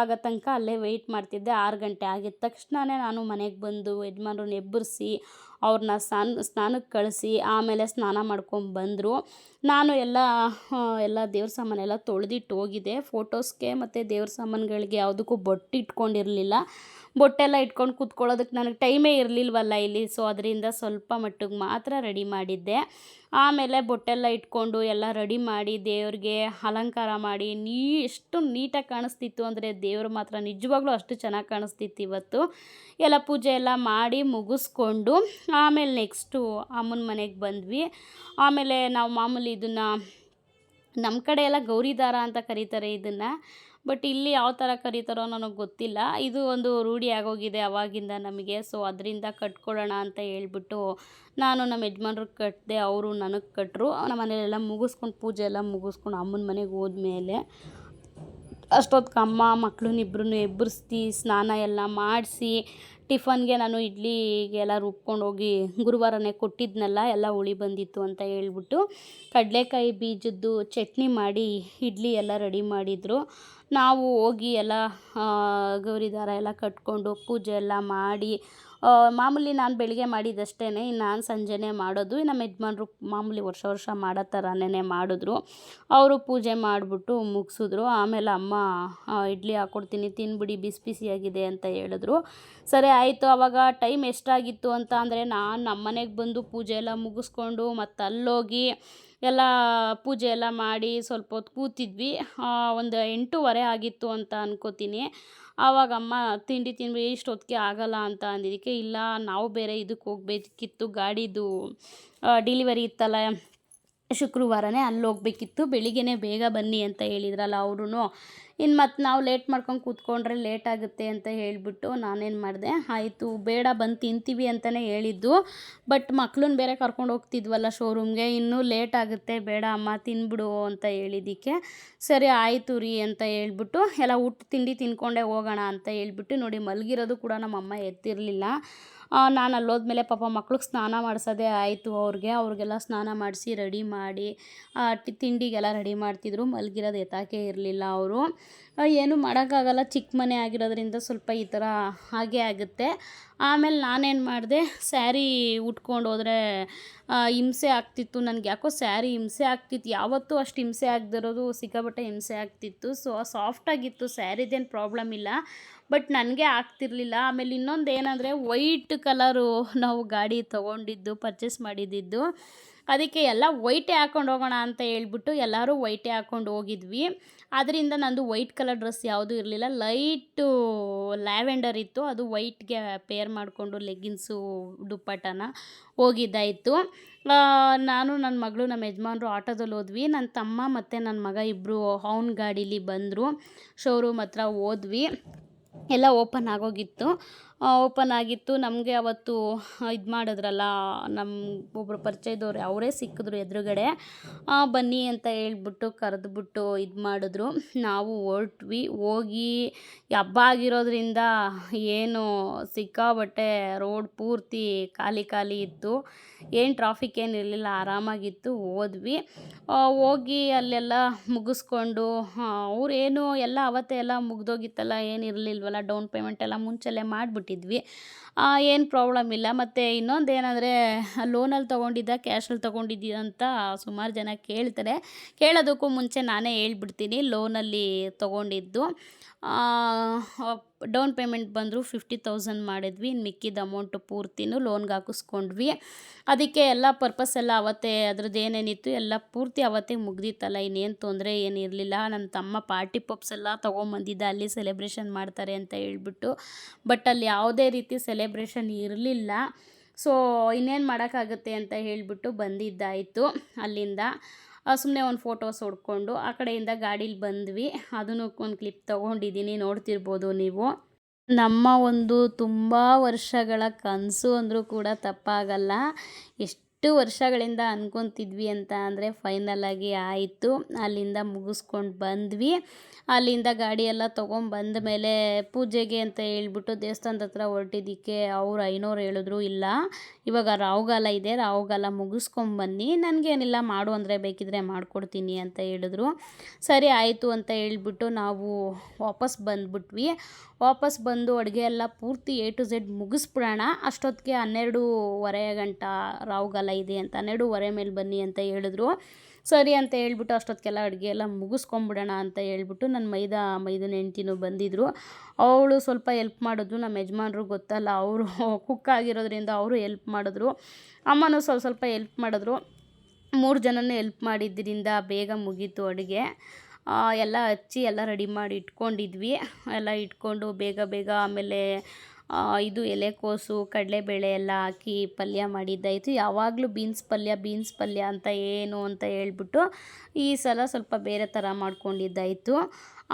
Speaker 1: ಆಗೋ ತನಕ ಅಲ್ಲೇ ವೆಯ್ಟ್ ಮಾಡ್ತಿದ್ದೆ. ಆರು ಗಂಟೆ ಆಗಿದ್ದ ತಕ್ಷಣವೇ ನಾನು ಮನೆಗೆ ಬಂದು, ಯಜಮಾನ್ರನ್ನ ಎಬ್ಬರಿಸಿ ಅವ್ರನ್ನ ಸ್ನಾನ, ಸ್ನಾನಕ್ಕೆ ಕಳಿಸಿ ಆಮೇಲೆ ಸ್ನಾನ ಮಾಡ್ಕೊಂಡು ಬಂದರು. ನಾನು ಎಲ್ಲ ಎಲ್ಲ ದೇವ್ರ ಸಾಮಾನೆಲ್ಲ ತೊಳೆದಿಟ್ಟು ಹೋಗಿದ್ದೆ. ಫೋಟೋಸ್ಗೆ ಮತ್ತು ದೇವ್ರ ಸಾಮಾನುಗಳಿಗೆ ಯಾವುದಕ್ಕೂ ಬೊಟ್ಟು ಇಟ್ಕೊಂಡಿರಲಿಲ್ಲ. ಬೊಟ್ಟೆಲ್ಲ ಇಟ್ಕೊಂಡು ಕೂತ್ಕೊಳ್ಳೋದಕ್ಕೆ ನನಗೆ ಟೈಮೇ ಇರಲಿಲ್ವಲ್ಲ ಇಲ್ಲಿ. ಸೊ ಅದರಿಂದ ಸ್ವಲ್ಪ ಮಟ್ಟಿಗೆ ಮಾತ್ರ ರೆಡಿ ಮಾಡಿದ್ದೆ. ಆಮೇಲೆ ಬೊಟ್ಟೆಲ್ಲ ಇಟ್ಕೊಂಡು ಎಲ್ಲ ರೆಡಿ ಮಾಡಿ ದೇವ್ರಿಗೆ ಅಲಂಕಾರ ಮಾಡಿ ನೀ ಎಷ್ಟು ನೀಟಾಗಿ ಕಾಣಿಸ್ತಿತ್ತು ಅಂದರೆ ದೇವರು ಮಾತ್ರ ನಿಜವಾಗ್ಲೂ ಅಷ್ಟು ಚೆನ್ನಾಗಿ ಕಾಣಿಸ್ತಿತ್ತು ಇವತ್ತು. ಎಲ್ಲ ಪೂಜೆ ಎಲ್ಲ ಮಾಡಿ ಮುಗಿಸ್ಕೊಂಡು ಆಮೇಲೆ ನೆಕ್ಸ್ಟು ಅಮ್ಮನ ಮನೆಗೆ ಬಂದ್ವಿ. ಆಮೇಲೆ ನಾವು ಮಾಮೂಲಿ ಇದನ್ನು ನಮ್ಮ ಕಡೆ ಎಲ್ಲ ಗೌರಿ ದಾರ ಅಂತ ಕರೀತಾರೆ ಇದನ್ನು. ಬಟ್ ಇಲ್ಲಿ ಯಾವ ಥರ ಕರೀತಾರೋ ನನಗೆ ಗೊತ್ತಿಲ್ಲ. ಇದು ಒಂದು ರೂಢಿ ಆಗೋಗಿದೆ ಅವಾಗಿಂದ ನಮಗೆ. ಸೊ ಅದರಿಂದ ಕಟ್ಕೊಳ್ಳೋಣ ಅಂತ ಹೇಳ್ಬಿಟ್ಟು ನಾನು ನಮ್ಮ ಯಜಮಾನ್ರು ಕಟ್ಟಿದೆ ಅವರು ನನಗೆ ಕಟ್ಟರು ನಮ್ಮ ಮನೇಲೆಲ್ಲ ಮುಗಿಸ್ಕೊಂಡು ಪೂಜೆ ಎಲ್ಲ ಮುಗಿಸ್ಕೊಂಡು ಅಮ್ಮನ ಮನೆಗೆ ಹೋದ್ಮೇಲೆ ಅಷ್ಟೊತ್ತಿಗೆ ಅಮ್ಮ ಮಕ್ಳನ್ನಿಬ್ರು ಎಬ್ಬರಿಸ್ತಿ ಸ್ನಾನ ಎಲ್ಲ ಮಾಡಿಸಿ, ಟಿಫನ್ಗೆ ನಾನು ಇಡ್ಲಿಗೆಲ್ಲ ರುಬ್ಕೊಂಡು ಹೋಗಿ ಗುರುವಾರನೇ ಕೊಟ್ಟಿದ್ನಲ್ಲ, ಎಲ್ಲ ಉಳಿ ಬಂದಿತ್ತು ಅಂತ ಹೇಳ್ಬಿಟ್ಟು ಕಡಲೆಕಾಯಿ ಬೀಜದ್ದು ಚಟ್ನಿ ಮಾಡಿ, ಇಡ್ಲಿ ಎಲ್ಲ ರೆಡಿ ಮಾಡಿದರು. ನಾವು ಹೋಗಿ ಎಲ್ಲ ಗೌರಿ ದಾರ ಎಲ್ಲ ಕಟ್ಕೊಂಡು ಪೂಜೆ ಎಲ್ಲ ಮಾಡಿ ಮಾಮೂಲಿ ನಾನು ಬೆಳಿಗ್ಗೆ ಮಾಡಿದ್ದಷ್ಟೇ ಇನ್ನು ನಾನು ಸಂಜೆನೇ ಮಾಡೋದು. ನಮ್ಮ ಯಜಮಾನ್ರು ಮಾಮೂಲಿ ವರ್ಷ ವರ್ಷ ಮಾಡೋ ಥರನೇ ಮಾಡಿದ್ರು. ಅವರು ಪೂಜೆ ಮಾಡಿಬಿಟ್ಟು ಮುಗಿಸಿದ್ರು. ಆಮೇಲೆ ಅಮ್ಮ ಇಡ್ಲಿ ಹಾಕ್ಕೊಡ್ತೀನಿ ತಿನ್ಬಿಡಿ ಬಿಸಿ ಬಿಸಿಯಾಗಿದೆ ಅಂತ ಹೇಳಿದ್ರು. ಸರಿ ಆಯಿತು ಆವಾಗ ಟೈಮ್ ಎಷ್ಟಾಗಿತ್ತು ಅಂತ ಅಂದರೆ ನಾನು ನಮ್ಮ ಮನೆಗೆ ಬಂದು ಪೂಜೆ ಎಲ್ಲ ಮುಗಿಸ್ಕೊಂಡು ಮತ್ತು ಅಲ್ಲೋಗಿ ಎಲ್ಲ ಪೂಜೆ ಎಲ್ಲ ಮಾಡಿ ಸ್ವಲ್ಪ ಹೊತ್ತು ಕೂತಿದ್ವಿ. ಒಂದು ಎಂಟೂವರೆ ಆಗಿತ್ತು ಅಂತ ಅನ್ಕೋತೀನಿ. ಆವಾಗ ಅಮ್ಮ ತಿಂಡಿ ತಿನ್ಬಿಡಿ ಇಷ್ಟೊತ್ತಿಗೆ ಆಗಲ್ಲ ಅಂತ ಅಂದಿದ್ದಕ್ಕೆ, ಇಲ್ಲ, ನಾವು ಬೇರೆ ಇದಕ್ಕೆ ಹೋಗ್ಬೇಕಿತ್ತು, ಗಾಡಿದು ಡಿಲಿವರಿ ಇತ್ತಲ್ಲ ಶುಕ್ರವಾರನೇ ಅಲ್ಲಿ ಹೋಗ್ಬೇಕಿತ್ತು. ಬೆಳಿಗ್ಗೆನೇ ಬೇಗ ಬನ್ನಿ ಅಂತ ಹೇಳಿದ್ರಲ್ಲ ಅವರು ಇನ್ನು ಮತ್ತು ನಾವು ಲೇಟ್ ಮಾಡ್ಕೊಂಡು ಕೂತ್ಕೊಂಡ್ರೆ ಲೇಟ್ ಆಗುತ್ತೆ ಅಂತ ಹೇಳಿಬಿಟ್ಟು ನಾನೇನು ಮಾಡಿದೆ. ಆಯಿತು, ಬೇಡ ಬಂದು ತಿಂತೀವಿ ಅಂತಲೇ ಹೇಳಿದ್ದು. ಬಟ್ ಮಕ್ಳನ್ನ ಬೇರೆ ಕರ್ಕೊಂಡು ಹೋಗ್ತಿದ್ವಲ್ಲ ಶೋರೂಮ್ಗೆ ಇನ್ನೂ ಲೇಟ್ ಆಗುತ್ತೆ. ಬೇಡ ಅಮ್ಮ, ತಿನ್ಬಿಡು ಅಂತ ಹೇಳಿದ್ದಕ್ಕೆ ಸರಿ, ಆಯಿತು ರೀ ಅಂತ ಹೇಳ್ಬಿಟ್ಟು ಎಲ್ಲ ಊಟ ತಿಂಡಿ ತಿನ್ಕೊಂಡೇ ಹೋಗೋಣ ಅಂತ ಹೇಳ್ಬಿಟ್ಟು ನೋಡಿ ಮಲಗಿರೋದು ಕೂಡ ನಮ್ಮಮ್ಮ ಎತ್ತಿರಲಿಲ್ಲ. ನಾನು ಅಲ್ಲಿ ಹೋದ್ಮೇಲೆ ಪಾಪ ಮಕ್ಳಿಗೆ ಸ್ನಾನ ಮಾಡಿಸೋದೇ ಆಯಿತು ಅವ್ರಿಗೆ. ಅವ್ರಿಗೆಲ್ಲ ಸ್ನಾನ ಮಾಡಿಸಿ ರೆಡಿ ಮಾಡಿ ತಿಂಡಿಗೆಲ್ಲ ರೆಡಿ ಮಾಡ್ತಿದ್ರು. ಮಲಗಿರೋದು ಎತ್ತಾಕೆ ಇರಲಿಲ್ಲ ಅವರು. ಏನು ಮಾಡೋಕ್ಕಾಗಲ್ಲ. ಚಿಕ್ಕ ಮನೆ ಆಗಿರೋದ್ರಿಂದ ಸ್ವಲ್ಪ ಈ ಥರ ಹಾಗೆ ಆಗುತ್ತೆ. ಆಮೇಲೆ ನಾನೇನು ಮಾಡಿದೆ, ಸ್ಯಾರಿ ಉಟ್ಕೊಂಡು ಹೋದರೆ ಹಿಂಸೆ ಆಗ್ತಿತ್ತು. ನನಗೆ ಯಾಕೋ ಸ್ಯಾರಿ ಹಿಂಸೆ ಆಗ್ತಿತ್ತು. ಯಾವತ್ತೂ ಅಷ್ಟು ಹಿಂಸೆ ಆಗದಿರೋದು ಸಿಕ್ಕಾಬಟ್ಟೆ ಹಿಂಸೆ ಆಗ್ತಿತ್ತು. ಸೊ ಸಾಫ್ಟಾಗಿತ್ತು ಸ್ಯಾರಿದೇನು ಪ್ರಾಬ್ಲಮ್ ಇಲ್ಲ. ಬಟ್ ನನಗೆ ಆಗ್ತಿರಲಿಲ್ಲ. ಆಮೇಲೆ ಇನ್ನೊಂದು ಏನಂದರೆ ವೈಟ್ ಕಲರು ನಾವು ಗಾಡಿ ತೊಗೊಂಡಿದ್ದು ಪರ್ಚೇಸ್ ಮಾಡಿದ್ದಿದ್ದು. ಅದಕ್ಕೆ ಎಲ್ಲ ವೈಟೇ ಹಾಕ್ಕೊಂಡು ಹೋಗೋಣ ಅಂತ ಹೇಳ್ಬಿಟ್ಟು ಎಲ್ಲರೂ ವೈಟೇ ಹಾಕ್ಕೊಂಡು ಹೋಗಿದ್ವಿ. ಅದರಿಂದ ನಂದು ವೈಟ್ ಕಲರ್ ಡ್ರೆಸ್ ಯಾವುದೂ ಇರಲಿಲ್ಲ. ಲೈಟು ಲ್ಯಾವೆಂಡರ್ ಇತ್ತು. ಅದು ವೈಟ್ಗೆ ಪೇರ್ ಮಾಡಿಕೊಂಡು ಲೆಗ್ಗಿನ್ಸು ದುಪ್ಪಟ್ಟನ ಹೋಗಿದ್ದಾಯಿತು. ನಾನು ನನ್ನ ಮಗಳು ನಮ್ಮ ಯಜಮಾನ್ರು ಆಟೋದಲ್ಲಿ ಹೋದ್ವಿ. ನನ್ನ ತಮ್ಮ ಮತ್ತು ನನ್ನ ಮಗ ಇಬ್ಬರು ಅವ್ನ ಗಾಡೀಲಿ ಬಂದರು. ಶೋರೂಮ್ ಹತ್ರ ಹೋದ್ವಿ. ಎಲ್ಲ ಓಪನ್ ಆಗೋಗಿತ್ತು. ಓಪನ್ ಆಗಿತ್ತು. ನಮಗೆ ಅವತ್ತು ಇದು ಮಾಡಿದ್ರಲ್ಲ ನಮ್ಮ ಒಬ್ಬರು ಪರಿಚಯದವ್ರು ಅವರೇ ಸಿಕ್ಕಿದ್ರು ಎದುರುಗಡೆ. ಬನ್ನಿ ಅಂತ ಹೇಳ್ಬಿಟ್ಟು ಕರೆದ್ಬಿಟ್ಟು ಇದು ಮಾಡಿದ್ರು. ನಾವು ಹೊರ್ಟ್ವಿ. ಹೋಗಿ ಹಬ್ಬ ಆಗಿರೋದ್ರಿಂದ ಏನು ಸಿಕ್ಕಾಬಟ್ಟೆ ರೋಡ್ ಪೂರ್ತಿ ಖಾಲಿ ಖಾಲಿ ಇತ್ತು. ಏನು ಟ್ರಾಫಿಕ್ ಏನು ಇರಲಿಲ್ಲ, ಆರಾಮಾಗಿತ್ತು, ಹೋದ್ವಿ. ಹೋಗಿ ಅಲ್ಲೆಲ್ಲ ಮುಗಿಸ್ಕೊಂಡು ಅವರೇನು ಎಲ್ಲ ಅವತ್ತೇ ಎಲ್ಲ ಮುಗ್ದೋಗಿತ್ತಲ್ಲ, ಏನು ಇರಲಿಲ್ವಲ್ಲ ಡೌನ್ ಪೇಮೆಂಟ್ ಎಲ್ಲ ಮುಂಚೆಲ್ಲೇ ಮಾಡಿಬಿಟ್ಟಿದ್ವಿ. ಏನು ಪ್ರಾಬ್ಲಮ್ ಇಲ್ಲ. ಮತ್ತು ಇನ್ನೊಂದು ಏನಂದರೆ ಲೋನಲ್ಲಿ ತೊಗೊಂಡಿದ್ದ ಕ್ಯಾಶಲ್ಲಿ ತೊಗೊಂಡಿದ್ದೀಯ ಅಂತ ಸುಮಾರು ಜನ ಕೇಳ್ತಾರೆ. ಕೇಳೋದಕ್ಕೂ ಮುಂಚೆ ನಾನೇ ಹೇಳ್ಬಿಡ್ತೀನಿ ಲೋನಲ್ಲಿ ತೊಗೊಂಡಿದ್ದು. ಡೌನ್ ಪೇಮೆಂಟ್ ಬಂದರೂ ಫಿಫ್ಟಿ ತೌಸಂಡ್ ಮಾಡಿದ್ವಿ. ಇನ್ನು ಮಿಕ್ಕಿದ ಅಮೌಂಟು ಪೂರ್ತಿನೂ ಲೋನ್ಗೆ ಹಾಕಿಸ್ಕೊಂಡ್ವಿ. ಅದಕ್ಕೆ ಎಲ್ಲ ಪರ್ಪಸ್ ಎಲ್ಲ ಅವತ್ತೇ, ಅದ್ರದ್ದು ಏನೇನಿತ್ತು ಎಲ್ಲ ಪೂರ್ತಿ ಅವತ್ತೇ ಮುಗ್ದಿತ್ತಲ್ಲ. ಇನ್ನೇನು ತೊಂದರೆ ಏನಿರಲಿಲ್ಲ ನನ್ನ ತಮ್ಮ ಪಾರ್ಟಿ ಪಪ್ಸ್ ಎಲ್ಲ ತೊಗೊಂಬಂದಿದ್ದ. ಅಲ್ಲಿ ಸೆಲೆಬ್ರೇಷನ್ ಮಾಡ್ತಾರೆ ಅಂತ ಹೇಳ್ಬಿಟ್ಟು. ಬಟ್ ಅಲ್ಲಿ ಯಾವುದೇ ರೀತಿ ಸೆಲೆಬ್ರೇಷನ್ ಇರಲಿಲ್ಲ. ಸೊ, ಇನ್ನೇನು ಮಾಡೋಕ್ಕಾಗುತ್ತೆ ಅಂತ ಹೇಳಿಬಿಟ್ಟು ಬಂದಿದ್ದಾಯಿತು ಅಲ್ಲಿಂದ. ಸುಮ್ಮನೆ ಒಂದು ಫೋಟೋಸ್ ಹೊಡ್ಕೊಂಡು ಆ ಕಡೆಯಿಂದ ಗಾಡೀಲಿ ಬಂದ್ವಿ. ಅದನ್ನು ಒಂದು ಕ್ಲಿಪ್ ತೊಗೊಂಡಿದ್ದೀನಿ ನೋಡ್ತಿರ್ಬೋದು ನೀವು. ನಮ್ಮ ಒಂದು ತುಂಬ ವರ್ಷಗಳ ಕನಸು ಅಂದರೂ ಕೂಡ ತಪ್ಪಾಗಲ್ಲ. ಎಷ್ಟು ವರ್ಷಗಳಿಂದ ಅಂದ್ಕೊತಿದ್ವಿ ಅಂತ ಅಂದರೆ ಫೈನಲಾಗಿ ಆಯಿತು. ಅಲ್ಲಿಂದ ಮುಗಿಸ್ಕೊಂಡು ಬಂದ್ವಿ. ಅಲ್ಲಿಂದ ಗಾಡಿಯೆಲ್ಲ ತೊಗೊಂಬಂದ ಮೇಲೆ ಪೂಜೆಗೆ ಅಂತ ಹೇಳ್ಬಿಟ್ಟು ದೇವಸ್ಥಾನದ ಹತ್ರ ಹೊರಟಿದ್ದಕ್ಕೆ ಅವ್ರು ಐನೋರು ಹೇಳಿದ್ರು, ಇಲ್ಲ, ಇವಾಗ ರಾವುಗಾಲ ಇದೆ ರಾವುಗಾಲ ಮುಗಿಸ್ಕೊಂಬನ್ನಿ ನನಗೇನಿಲ್ಲ, ಮಾಡು ಅಂದರೆ ಬೇಕಿದ್ರೆ ಮಾಡಿಕೊಡ್ತೀನಿ ಅಂತ ಹೇಳಿದ್ರು. ಸರಿ, ಆಯಿತು ಅಂತ ಹೇಳ್ಬಿಟ್ಟು ನಾವು ವಾಪಸ್ ಬಂದ್ಬಿಟ್ವಿ. ವಾಪಸ್ ಬಂದು ಅಡುಗೆ ಎಲ್ಲ ಪೂರ್ತಿ ಎ ಟು ಝೆಡ್ ಮುಗಿಸ್ಬಿಡೋಣ. ಅಷ್ಟೊತ್ತಿಗೆ ಹನ್ನೆರಡೂವರೆ ಗಂಟ ರಾಹುಗಾಲ ಇದೆ ಅಂತ ಹನ್ನೆರಡೂವರೆ ಮೇಲೆ ಬನ್ನಿ ಅಂತ ಹೇಳಿದ್ರು. ಸರಿ ಅಂತ ಹೇಳ್ಬಿಟ್ಟು ಅಷ್ಟೊತ್ತಿಗೆಲ್ಲ ಅಡುಗೆ ಎಲ್ಲ ಮುಗಿಸ್ಕೊಂಬಿಡೋಣ ಅಂತ ಹೇಳ್ಬಿಟ್ಟು ನನ್ನ ಮೈದ, ಮೈದನ ಹೆಂಡ್ತಿನೂ ಬಂದಿದ್ದರು ಅವಳು ಸ್ವಲ್ಪ ಎಲ್ಪ್ ಮಾಡಿದ್ರು ನಮ್ಮ ಯಜಮಾನ್ರು ಗೊತ್ತಲ್ಲ, ಅವರು ಕುಕ್ ಆಗಿರೋದ್ರಿಂದ ಅವರು ಎಲ್ಪ್ ಮಾಡಿದ್ರು. ಅಮ್ಮನೂ ಸ್ವಲ್ಪ ಸ್ವಲ್ಪ ಎಲ್ಪ್ ಮಾಡಿದ್ರು. ಮೂರು ಜನನೂ ಎಲ್ಪ್ ಮಾಡಿದ್ದರಿಂದ ಬೇಗ ಮುಗೀತು ಅಡುಗೆ. ಎಲ್ಲ ಹಚ್ಚಿ ಎಲ್ಲ ರೆಡಿ ಮಾಡಿ ಇಟ್ಕೊಂಡಿದ್ವಿ. ಎಲ್ಲ ಇಟ್ಕೊಂಡು ಬೇಗ ಬೇಗ ಆಮೇಲೆ ಇದು ಎಲೆಕೋಸು ಕಡಲೆಬೇಳೆ ಎಲ್ಲ ಹಾಕಿ ಪಲ್ಯ ಮಾಡಿದ್ದಾಯಿತು ಯಾವಾಗಲೂ ಬೀನ್ಸ್ ಪಲ್ಯ ಬೀನ್ಸ್ ಪಲ್ಯ ಅಂತ ಏನು ಅಂತ ಹೇಳ್ಬಿಟ್ಟು ಈ ಸಲ ಸ್ವಲ್ಪ ಬೇರೆ ಥರ ಮಾಡ್ಕೊಂಡಿದ್ದಾಯಿತು.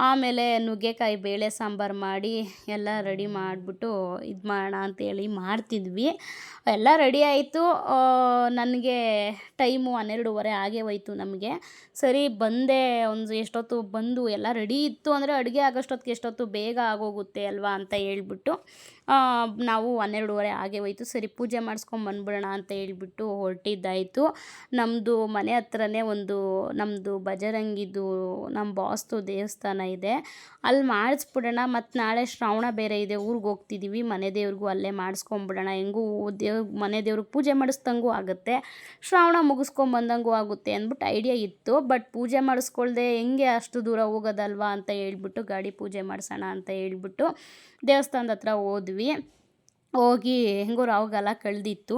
Speaker 1: ಆಮೇಲೆ ನುಗ್ಗೆಕಾಯಿ ಬೇಳೆ ಸಾಂಬಾರು ಮಾಡಿ ಎಲ್ಲ ರೆಡಿ ಮಾಡಿಬಿಟ್ಟು ಇದು ಮಾಡೋಣ ಅಂತೇಳಿ ಮಾಡ್ತಿದ್ವಿ. ಎಲ್ಲ ರೆಡಿ ಆಯಿತು. ನನಗೆ ಟೈಮು ಹನ್ನೆರಡೂವರೆ ಆಗೇ ಹೋಯ್ತು ನಮಗೆ. ಸರಿ, ಬಂದೆ ಒಂದು ಎಷ್ಟೊತ್ತು ಬಂದು ಎಲ್ಲ ರೆಡಿ ಇತ್ತು ಅಂದರೆ ಅಡುಗೆ ಆಗೋಷ್ಟೊತ್ತಿಗೆ ಎಷ್ಟೊತ್ತು ಬೇಗ ಆಗೋಗುತ್ತೆ ಅಲ್ವಾ ಅಂತ ಹೇಳ್ಬಿಟ್ಟು ನಾವು ಹನ್ನೆರಡೂವರೆ ಆಗೇ ಹೋಯ್ತು. ಸರಿ, ಪೂಜೆ ಮಾಡಿಸ್ಕೊಂಡು ಬಂದ್ಬಿಡೋಣ ಅಂತ ಹೇಳ್ಬಿಟ್ಟು ಹೊರಟಿದ್ದಾಯಿತು. ನಮ್ಮದು ಮನೆ ಹತ್ರನೇ ಒಂದು ನಮ್ಮದು ಬಜರಂಗಿದು ನಮ್ಮ ಬಾಸ್ದು ದೇವಸ್ಥಾನ ಇದೆ. ಅಲ್ಲಿ ಮಾಡಿಸ್ಬಿಡೋಣ, ಮತ್ತು ನಾಳೆ ಶ್ರಾವಣ ಬೇರೆ ಇದೆ, ಊರಿಗೆ ಹೋಗ್ತಿದ್ದೀವಿ ಮನೆ ದೇವ್ರಿಗೂ ಅಲ್ಲೇ ಮಾಡಿಸ್ಕೊಂಬಿಡೋಣ, ಹೆಂಗೂ ದೇವ್ ಮನೆ ದೇವ್ರಿಗೆ ಪೂಜೆ ಮಾಡಿಸ್ದಂಗೂ ಆಗುತ್ತೆ, ಶ್ರಾವಣ ಮುಗಿಸ್ಕೊಂಬಂದಂಗೂ ಆಗುತ್ತೆ ಅಂದ್ಬಿಟ್ಟು ಐಡಿಯಾ ಇತ್ತು, ಬಟ್ ಪೂಜೆ ಮಾಡಿಸ್ಕೊಳ್ದೆ ಹೆಂಗೆ ಅಷ್ಟು ದೂರ ಹೋಗೋದಲ್ವಾ ಅಂತ ಹೇಳ್ಬಿಟ್ಟು ಗಾಡಿ ಪೂಜೆ ಮಾಡಿಸೋಣ ಅಂತ ಹೇಳ್ಬಿಟ್ಟು ದೇವಸ್ಥಾನದ ಹತ್ರ ಹೋದ್ವಿ. ಹೋಗಿ ಹೆಂಗೋ ರಾವ್ಗೆಲ್ಲ ಕಳೆದಿತ್ತು.